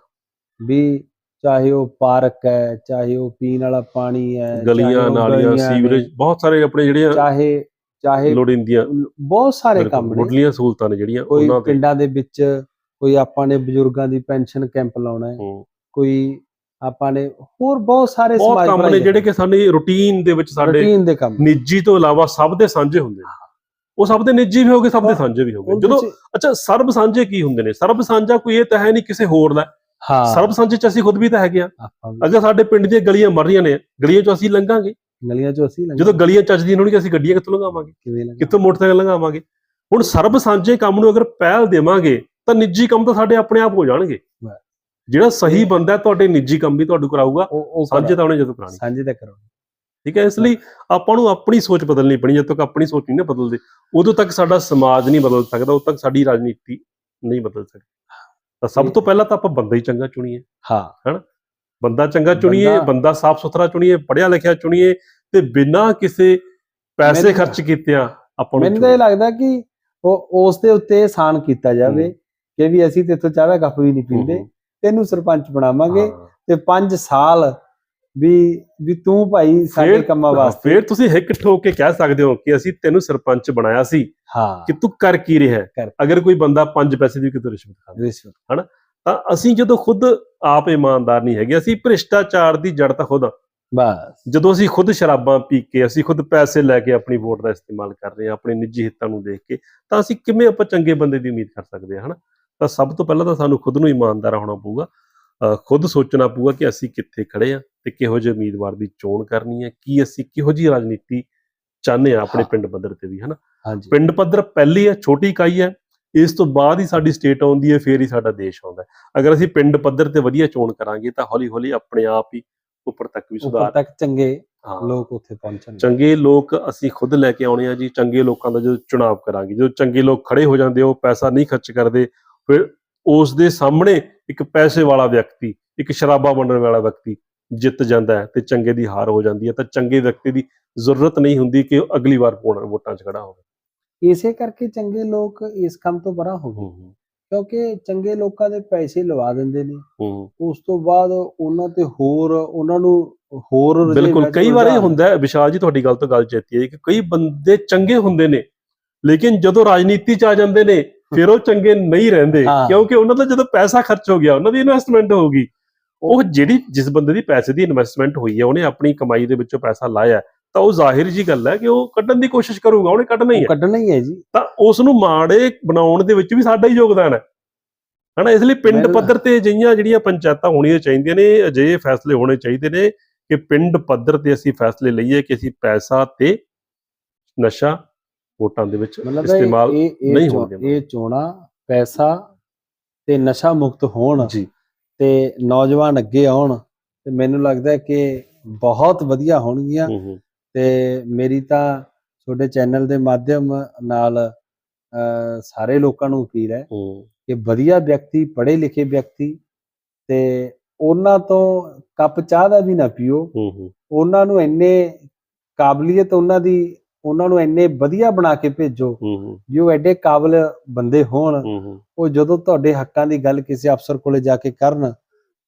ਵੀ ਚਾਹੇ ਉਹ ਪਾਰਕ ਹੈ ਚਾਹੇ ਉਹ ਪੀਣ ਵਾਲਾ ਪਾਣੀ ਹੈ ਗਲੀਆਂ ਨਾਲੀਆਂ ਸੀਵਰੇਜ ਬਹੁਤ ਸਾਰੇ ਆਪਣੇ ਜਿਹੜੇ ਚਾਹੇ ਚਾਹੇ ਲੋੜੀਂਦੀਆਂ ਬਹੁਤ ਸਾਰੇ ਕੰਮ ਨੇ। ਮੁੱਢਲੀਆਂ ਸਹੂਲਤਾਂ ਨੇ ਜਿਹੜੀਆਂ ਕੋਈ ਪਿੰਡਾਂ ਦੇ ਵਿੱਚ ਕੋਈ ਆਪਾਂ ਨੇ ਬਜ਼ੁਰਗਾਂ ਦੀ ਪੈਨਸ਼ਨ ਕੈਂਪ ਲਾਉਣਾ ਹੈ। ਕੋਈ ਆਪਾਂ ਨੇ ਹੋਰ ਬਹੁਤ ਸਾਰੇ ਬਹੁਤ ਸਮਾਜ ਕੰਮ ਨੇ ਜਿਹੜੇ ਕਿ ਸਾਡੀ ਰੁਟੀਨ ਦੇ ਵਿੱਚ ਸਾਡੇ ਰੂਟੀਨ ਦੇ ਕੰਮ ਨਿੱਜੀ ਤੋਂ ਇਲਾਵਾ ਸਭ ਦੇ ਸਾਂਝੇ ਹੁੰਦੇ ਨੇ। ਉਹ ਸਭ ਦੇ ਨਿੱਜੀ ਵੀ ਹੋਗੇ ਸਭ ਦੇ ਸਾਂਝੇ ਵੀ ਹੋਗੇ। ਜਦੋਂ ਅੱਛਾ ਸਰਬ ਸਾਂਝੇ ਕੀ ਹੁੰਦੇ ਨੇ? ਸਰਬ ਸਾਂਝਾ ਕੋਈ ਇਹ ਤਾਂ ਹੈ ਨਹੀਂ ਕਿਸੇ ਹੋਰ ਦਾ। ਹਾਂ। ਸਰਬ ਸਾਂਝੇ ਚ ਅਸੀਂ ਖੁਦ ਵੀ ਤਾਂ ਹੈਗੇ ਆ। ਅਗਰ ਸਾਡੇ ਪਿੰਡ ਦੀਆਂ ਗਲੀਆਂ ਮਰ ਰਹੀਆਂ ਨੇ। ਗਲੀਆਂ ਚੋਂ ਅਸੀਂ ਲੰਘਾਂਗੇ। ਗਲੀਆਂ ਚੋਂ ਅਸੀਂ ਲੰਘੇ। ਜਦੋਂ ਗਲੀਆਂ ਚੱਜਦੀਆਂ ਹੋਣਗੀਆਂ ਅਸੀਂ ਗੱਡੀਆਂ ਕਿੱਥੋਂ ਲੰਘਾਵਾਂਗੇ? ਕਿਵੇਂ ਲੰਘੇ ਕਿੱਥੋਂ ਮੋਟਰਸਾਈਕਲ ਲੰਘਾਵਾਂਗੇ? ਹੁਣ ਸਰਬ ਸਾਂਝੇ ਕੰਮ ਨੂੰ ਅਗਰ ਪਹਿਲ ਦੇਵਾਂਗੇ ਤਾਂ ਨਿੱਜੀ ਕੰਮ ਤਾਂ ਸਾਡੇ ਆਪਣੇ ਆਪ ਹੋ ਜਾਣਗੇ। ਜਿਹੜਾ ਸਹੀ ਬੰਦਾ ਹੈ, ਤੁਹਾਡੇ ਨਿੱਜੀ ਕੰਮ ਵੀ ਤੁਹਾਨੂੰ ਕਰਾਊਗਾ ਸਾਂਝੇ ਤਾਂ ਉਹਨੇ ਜਦੋਂ ਕਰਾਣੀ ਸਾਂਝੇ ਦਾ ਕਰੋ ਠੀਕ ਹੈ ਇਸ ਲਈ ਆਪਾਂ ਨੂੰ ਆਪਣੀ ਸੋਚ ਬਦਲਣੀ ਪੈਣੀ ਜਦ ਤੱਕ ਆਪਣੀ ਸੋਚ ਨਹੀਂ ਨਾ ਬਦਲਦੇ ਉਦੋਂ ਤੱਕ ਸਾਡਾ ਸਮਾਜ ਨਹੀਂ ਬਦਲ ਸਕਦਾ ਉਦੋਂ ਤੱਕ ਸਾਡੀ ਰਾਜਨੀਤੀ ਨਹੀਂ ਬਦਲ ਸਕਦੀ। ਤਾਂ ਸਭ ਤੋਂ ਪਹਿਲਾਂ ਤਾਂ ਆਪਾਂ ਬੰਦਾ ਹੀ ਚੰਗਾ ਚੁਣੀਏ। ਹਾਂ। ਬੰਦਾ ਚੰਗਾ ਚੁਣੀਏ ਬੰਦਾ- ਸਾਫ਼ ਸੁਥਰਾ ਚੁਣੀਏ ਪੜ੍ਹਿਆ ਲਿਖਿਆ ਚੁਣੀਏ ਤੇ ਬਿਨਾਂ ਕਿਸੇ ਪੈਸੇ ਖਰਚ ਕੀਤਿਆਂ ਆਪਾਂ ਨੂੰ ਮੈਨੂੰ ਤਾਂ ਇਹ ਲੱਗਦਾ ਕਿ ਉਹ ਉਸ ਦੇ ਉੱਤੇ ਆਸਾਨ ਕੀਤਾ ਜਾਵੇ। ਕਿ ਵੀ ਅਸੀਂ ਤੇ ਇੱਥੋਂ ਚਾਹ ਦਾ ਕੱਪ ਵੀ ਨਹੀਂ ਪੀਂਦੇ। ਤੈਨੂੰ ਸਰਪੰਚ ਬਣਾਵਾਂਗੇ। ਤੇ 5 ਸਾਲ ਵੀ ਵੀ ਤੂੰ ਭਾਈ ਸਾਡੇ ਕੰਮਾਂ ਵਾਸਤੇ ਫਿਰ ਤੁਸੀਂ ਹਿੱਕ ਠੋਕ ਕੇ ਕਹਿ ਸਕਦੇ ਹੋ ਕਿ ਅਸੀਂ ਤੈਨੂੰ ਸਰਪੰਚ ਬਣਾਇਆ ਸੀ ਹਾਂ ਕਿ ਤੂੰ ਕਰ ਕੀ ਰਿਹਾ। ਅਗਰ ਕੋਈ ਬੰਦਾ 5 ਪੈਸੇ ਦੀ ਕਿਤੋਂ ਰਿਸ਼ਵਤ ਖਾਂਦਾ ਰਿਸ਼ਵਤ ਤਾਂ ਅਸੀਂ ਜਦੋਂ ਖੁਦ ਆਪ ਇਮਾਨਦਾਰ ਨਹੀਂ ਹੈਗੇ ਅਸੀਂ ਭ੍ਰਿਸ਼ਟਾਚਾਰ ਦੀ ਜੜ ਤਾਂ ਖੁਦ ਹਾਂ। ਬਸ। ਜਦੋਂ ਅਸੀਂ ਖੁਦ ਸ਼ਰਾਬਾਂ ਪੀ ਕੇ ਅਸੀਂ ਖੁਦ ਪੈਸੇ ਲੈ ਕੇ ਆਪਣੀ ਵੋਟ ਦਾ ਇਸਤੇਮਾਲ ਕਰ ਰਹੇ ਹਾਂ ਆਪਣੇ ਨਿੱਜੀ ਹਿੱਤਾਂ ਨੂੰ ਦੇਖ ਕੇ ਤਾਂ ਅਸੀਂ ਕਿਵੇਂ ਆਪਾਂ ਚੰਗੇ ਬੰਦੇ ਦੀ ਉਮੀਦ ਕਰ ਸਕਦੇ ਹਾਂ ਹਨਾ? ਤਾਂ ਸਭ ਤੋਂ ਪਹਿਲਾਂ ਤਾਂ ਸਾਨੂੰ ਖੁਦ ਨੂੰ ਇਮਾਨਦਾਰ ਹੋਣਾ ਪਊਗਾ। ਖੁਦ ਸੋਚਣਾ ਪਊਗਾ ਕਿ ਅਸੀਂ ਕਿੱਥੇ ਖੜੇ ਆ ਤੇ ਕਿਹੋ ਜਿਹੇ ਉਮੀਦਵਾਰ ਦੀ ਚੋਣ ਕਰਨੀ ਹੈ ਕੀ ਅਸੀਂ ਕਿਹੋ ਜਿਹੀ ਰਾਜਨੀਤੀ ਚਾਹੁੰਦੇ ਆ ਆਪਣੇ। ਪਿੰਡ ਪੱਧਰ ਤੇ ਵੀ ਹਨਾ? ਪਿੰਡ ਪੱਧਰ ਪਹਿਲੀ ਹੈ ਛੋਟੀ ਇਕਾਈ ਹੈ ਇਸ ਤੋਂ ਬਾਅਦ ਹੀ ਸਾਡੀ ਸਟੇਟ ਆਉਂਦੀ ਹੈ ਫੇਰ ਹੀ ਸਾਡਾ ਦੇਸ਼ ਆਉਂਦਾ ਅਗਰ ਅਸੀਂ ਪਿੰਡ ਪੱਧਰ ਤੇ ਵਧੀਆ ਚੋਣ ਕਰਾਂਗੇ ਤਾਂ ਹੌਲੀ ਹੌਲੀ ਆਪਣੇ ਆਪ ਹੀ ਉੱਪਰ ਤੱਕ ਵੀ ਉੱਪਰ ਸੁਧਾਰ ਤੱਕ ਚੰਗੇ ਲੋਕ ਉੱਥੇ ਪਹੁੰਚਣ। ਚੰਗੇ ਲੋਕ ਅਸੀਂ ਖੁਦ ਲੈ ਕੇ ਆਉਣੇ ਆ ਜੀ ਚੰਗੇ ਲੋਕਾਂ ਦਾ ਜਦੋਂ ਚੁਣਾਵ ਕਰਾਂਗੇ ਜਦੋਂ ਚੰਗੇ ਲੋਕ ਖੜੇ ਹੋ ਜਾਂਦੇ ਉਹ ਪੈਸਾ ਨਹੀਂ ਖਰਚ ਕਰਦੇ ਫਿਰ ਉਸ ਦੇ ਸਾਹਮਣੇ ਇੱਕ ਪੈਸੇ ਵਾਲਾ ਵਿਅਕਤੀ ਇੱਕ ਸ਼ਰਾਬਾ ਵੰਡਣ ਵਾਲਾ ਵਿਅਕਤੀ ਜਿੱਤ ਜਾਂਦਾ ਹੈ ਤੇ ਚੰਗੇ ਦੀ ਹਾਰ ਹੋ ਜਾਂਦੀ ਹੈ ਤਾਂ ਚੰਗੇ ਵਿਅਕਤੀ ਦੀ ਜ਼ਰੂਰਤ ਨਹੀਂ ਹੁੰਦੀ ਕਿ ਉਹ ਅਗਲੀ ਵਾਰ ਵੋਟਾਂ 'ਚ ਖੜਾ ਹੋਵੇ। ਇਸੇ ਕਰਕੇ ਚੰਗੇ ਲੋਕ ਇਸ ਕੰਮ ਤੋਂ ਪਰਾਂ ਹੋ ਗਏ ਕਿਉਂਕਿ ਚੰਗੇ ਲੋਕਾਂ ਦੇ ਪੈਸੇ ਲਵਾ ਦਿੰਦੇ ਨੇ। ਉਸ ਤੋਂ ਬਾਅਦ ਉਹਨਾਂ ਤੇ ਹੋਰ ਉਹਨਾਂ ਨੂੰ ਹੋਰ ਬਿਲਕੁਲ ਕਈ ਵਾਰ ਇਹ ਹੁੰਦਾ ਹੈ ਵਿਸ਼ਾਲ ਜੀ ਤੁਹਾਡੀ ਗੱਲ ਤੋਂ ਗੱਲ ਚੇਤੀ ਹੈ ਕਿ ਕਈ ਬੰਦੇ ਚੰਗੇ ਹੁੰਦੇ ਨੇ ਲੇਕਿਨ ਜਦੋਂ ਰਾਜਨੀਤੀ 'ਚ ਆ ਜਾਂਦੇ ਨੇ ਫਿਰ ਉਹ ਚੰਗੇ ਨਹੀਂ ਰਹਿੰਦੇ। ਕਿਉਂਕਿ ਉਹਨਾਂ ਦਾ ਜਦੋਂ ਪੈਸਾ ਖਰਚ ਹੋ ਗਿਆ ਉਹਨਾਂ ਦੀ ਇਨਵੈਸਟਮੈਂਟ ਹੋ ਗਈ। ਉਹ ਜਿਹੜੀ ਜਿਸ ਬੰਦੇ ਦੀ ਪੈਸੇ ਦੀ ਇਨਵੈਸਟਮੈਂਟ ਹੋਈ ਹੈ ਉਹਨੇ ਆਪਣੀ ਕਮਾਈ ਦੇ ਵਿੱਚੋਂ ਪੈਸਾ ਲਾਇਆ ਤਾਂ ਉਹ ਜ਼ਾਹਿਰ ਜੀ ਗੱਲ ਹੈ ਕਿ ਉਹ ਕੱਢਣ ਦੀ ਕੋਸ਼ਿਸ਼ ਕਰੂਗਾ ਉਹਨੇ ਕੱਢਣਾ ਹੀ ਹੈ। ਕੱਢਣਾ ਹੀ ਹੈ ਜੀ। ਤਾਂ ਉਸ ਨੂੰ ਮਾੜੇ ਬਣਾਉਣ ਦੇ ਵਿੱਚ ਵੀ ਸਾਡਾ ਹੀ ਯੋਗਦਾਨ ਹੈ। ਹਨਾ ਇਸ ਲਈ ਪਿੰਡ। ਪੱਧਰ ਤੇ ਅਜਿਹੀਆਂ ਜਿਹੜੀਆਂ ਪੰਚਾਇਤਾਂ ਹੋਣੀਆਂ ਚਾਹੀਦੀਆਂ ਨੇ ਅਜਿਹੇ ਫੈਸਲੇ ਹੋਣੇ ਚਾਹੀਦੇ ਨੇ ਕਿ ਪਿੰਡ ਪੱਧਰ ਤੇ ਅਸੀਂ ਫੈਸਲੇ ਲਈਏ ਕਿ ਅਸੀਂ ਪੈਸਾ ਤੇ ਨਸ਼ਾ ਵੋਟਾਂ ਦੇ ਵਿੱਚ ਇਸਤੇਮਾਲ ਨਹੀਂ ਹੋਣ। ਇਹ ਚੋਣਾ ਪੈਸਾ ਤੇ ਨਸ਼ਾ ਮੁਕਤ ਹੋਣ ਜੀ। ਤੇ ਨੌਜਵਾਨ ਅੱਗੇ ਆਉਣ ਤੇ ਮੈਨੂੰ ਲੱਗਦਾ ਹੈ ਕਿ ਬਹੁਤ ਵਧੀਆ ਹੋਣਗੀਆਂ। ਤੇ ਮੇਰੀ ਤਾਂ ਤੁਹਾਡੇ ਚੈਨਲ ਦੇ ਮਾਧਿਅਮ ਨਾਲ ਸਾਰੇ ਲੋਕਾਂ ਨੂੰ ਅਪੀਲ ਹੈ ਕਿ ਵਧੀਆ ਵਿਅਕਤੀ ਪੜ੍ਹੇ ਲਿਖੇ ਵਿਅਕਤੀ ਤੇ ਉਹਨਾਂ ਤੋਂ ਕੱਪ ਚਾਹ ਦਾ ਵੀ ਨਾ ਪੀਓ। ਉਹਨਾਂ ਨੂੰ ਇੰਨੇ ਕਾਬਲੀਅਤ ਉਹਨਾਂ ਦੀ ਉਹਨਾਂ ਨੂੰ ਇੰਨੇ ਵਧੀਆ ਬਣਾ ਕੇ ਭੇਜੋ ਜੋ ਐਡੇ ਕਾਬਲ ਬੰਦੇ ਹੋਣ। ਉਹ ਜਦੋਂ ਤੁਹਾਡੇ ਹੱਕਾਂ ਦੀ ਗੱਲ ਕਿਸੇ ਅਫਸਰ ਕੋਲੇ ਜਾ ਕੇ ਕਰਨ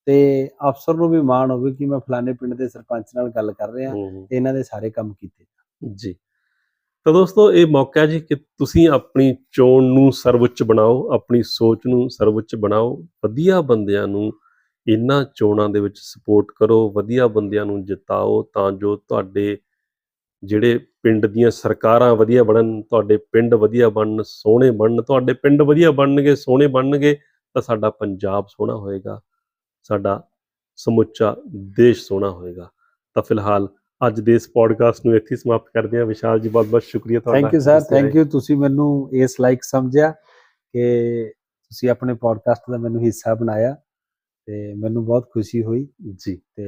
ਤੇ ਅਫਸਰ ਨੂੰ ਵੀ ਮਾਣ ਹੋਵੇ ਕਿ ਮੈਂ ਫਲਾਣੇ ਪਿੰਡ ਦੇ ਸਰਪੰਚ ਨਾਲ ਗੱਲ ਕਰ ਰਿਹਾ ਤੇ ਇਹਨਾਂ ਦੇ ਸਾਰੇ ਕੰਮ ਕੀਤੇ ਜੀ। ਤਾਂ ਦੋਸਤੋ ਇਹ ਮੌਕਾ ਜੀ ਕਿ ਤੁਸੀਂ ਆਪਣੀ ਚੋਣ ਨੂੰ ਸਰਵਉੱਚ ਬਣਾਓ ਆਪਣੀ ਸੋਚ ਨੂੰ ਸਰਵਉੱਚ ਬਣਾਓ। ਵਧੀਆ ਬੰਦਿਆਂ ਨੂੰ ਇਹਨਾਂ ਚੋਣਾਂ ਦੇ ਵਿੱਚ ਸਪੋਰਟ ਕਰੋ ਵਧੀਆ ਬੰਦਿਆਂ ਨੂੰ ਜਿਤਾਓ ਤਾਂ ਜੋ ਤੁਹਾਡੇ ਜਿਹੜੇ ਪਿੰਡ ਦੀਆਂ ਸਰਕਾਰਾਂ ਵਧੀਆ ਬਣਨ ਤੁਹਾਡੇ ਪਿੰਡ ਵਧੀਆ ਬਣਨ ਸੋਹਣੇ ਬਣਨ ਤੁਹਾਡੇ ਪਿੰਡ ਵਧੀਆ ਬਣਨਗੇ ਸੋਹਣੇ ਬਣਨਗੇ ਤਾਂ ਸਾਡਾ ਪੰਜਾਬ ਸੋਹਣਾ ਹੋਏਗਾ। ਸਾਡਾ ਸਮੁੱਚਾ ਦੇਸ਼ ਸੋਹਣਾ ਹੋਏਗਾ। ਤਾਂ ਫਿਲਹਾਲ ਅੱਜ ਦੇ ਇਸ ਪੋਡਕਾਸਟ ਨੂੰ ਇੱਥੇ ਸਮਾਪਤ ਕਰਦੇ ਹਾਂ। ਵਿਸ਼ਾਲ ਜੀ ਬਹੁਤ ਬਹੁਤ ਸ਼ੁਕਰੀਆ thank you sir thank you ਤੁਸੀਂ ਮੈਨੂੰ ਇਸ ਲਾਈਕ ਸਮਝਿਆ ਕਿ ਤੁਸੀਂ ਆਪਣੇ ਪੋਡਕਾਸਟ ਦਾ ਮੈਨੂੰ ਹਿੱਸਾ ਬਣਾਇਆ ਤੇ ਮੈਨੂੰ ਬਹੁਤ ਖੁਸ਼ੀ ਹੋਈ। ਜੀ। ਤੇ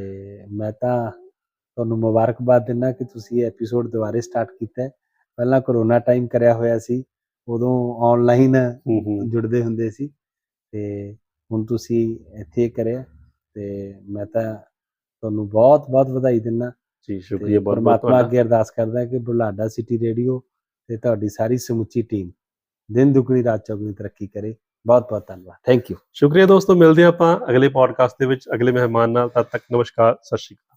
ਮੈਂ ਤਾਂ ਤੁਹਾਨੂੰ ਮੁਬਾਰਕਬਾਦ ਦਿੰਦਾ ਕਿ ਤੁਸੀਂ ਇਹ ਐਪੀਸੋਡ ਦੁਬਾਰੇ ਸਟਾਰਟ ਕੀਤਾ ਪਹਿਲਾਂ ਕਰੋਨਾ ਟਾਈਮ ਕਰਿਆ ਹੋਇਆ ਸੀ ਉਦੋਂ ਆਨਲਾਈਨ ਜੁੜਦੇ ਹੁੰਦੇ ਸੀ ਤੇ ਹੁਣ ਤੁਸੀਂ ਇੱਥੇ ਕਰਿਆ ਤੇ ਮੈਂ ਤਾਂ ਤੁਹਾਨੂੰ ਬਹੁਤ ਬਹੁਤ ਵਧਾਈ ਦਿੰਦਾ। ਜੀ ਸ਼ੁਕਰੀਆ ਬਹੁਤ ਬਹੁਤ ਪਰਮਾਤਮਾ ਅੱਗੇ ਅਰਦਾਸ ਕਰਦਾ ਕਿ ਬੁਲਾਡਾ ਸਿਟੀ ਰੇਡੀਓ ਤੇ ਤੁਹਾਡੀ ਸਾਰੀ ਸਮੁੱਚੀ ਟੀਮ ਦਿਨ ਦੁਗਣੀ ਰਾਤ ਚੌਗੁਣੀ ਤਰੱਕੀ ਕਰੇ। ਬਹੁਤ ਬਹੁਤ ਧੰਨਵਾਦ। ਥੈਂਕ ਯੂ ਸ਼ੁਕਰੀਆ ਦੋਸਤੋ ਮਿਲਦੇ ਆਪਾਂ ਅਗਲੇ ਪੋਡਕਾਸਟ ਦੇ ਵਿੱਚ। ਅਗਲੇ ਮਹਿਮਾਨ ਨਾਲ ਤਦ ਤੱਕ ਨਮਸਕਾਰ ਸਤਿ ਸ਼੍ਰੀ ਅਕਾਲ।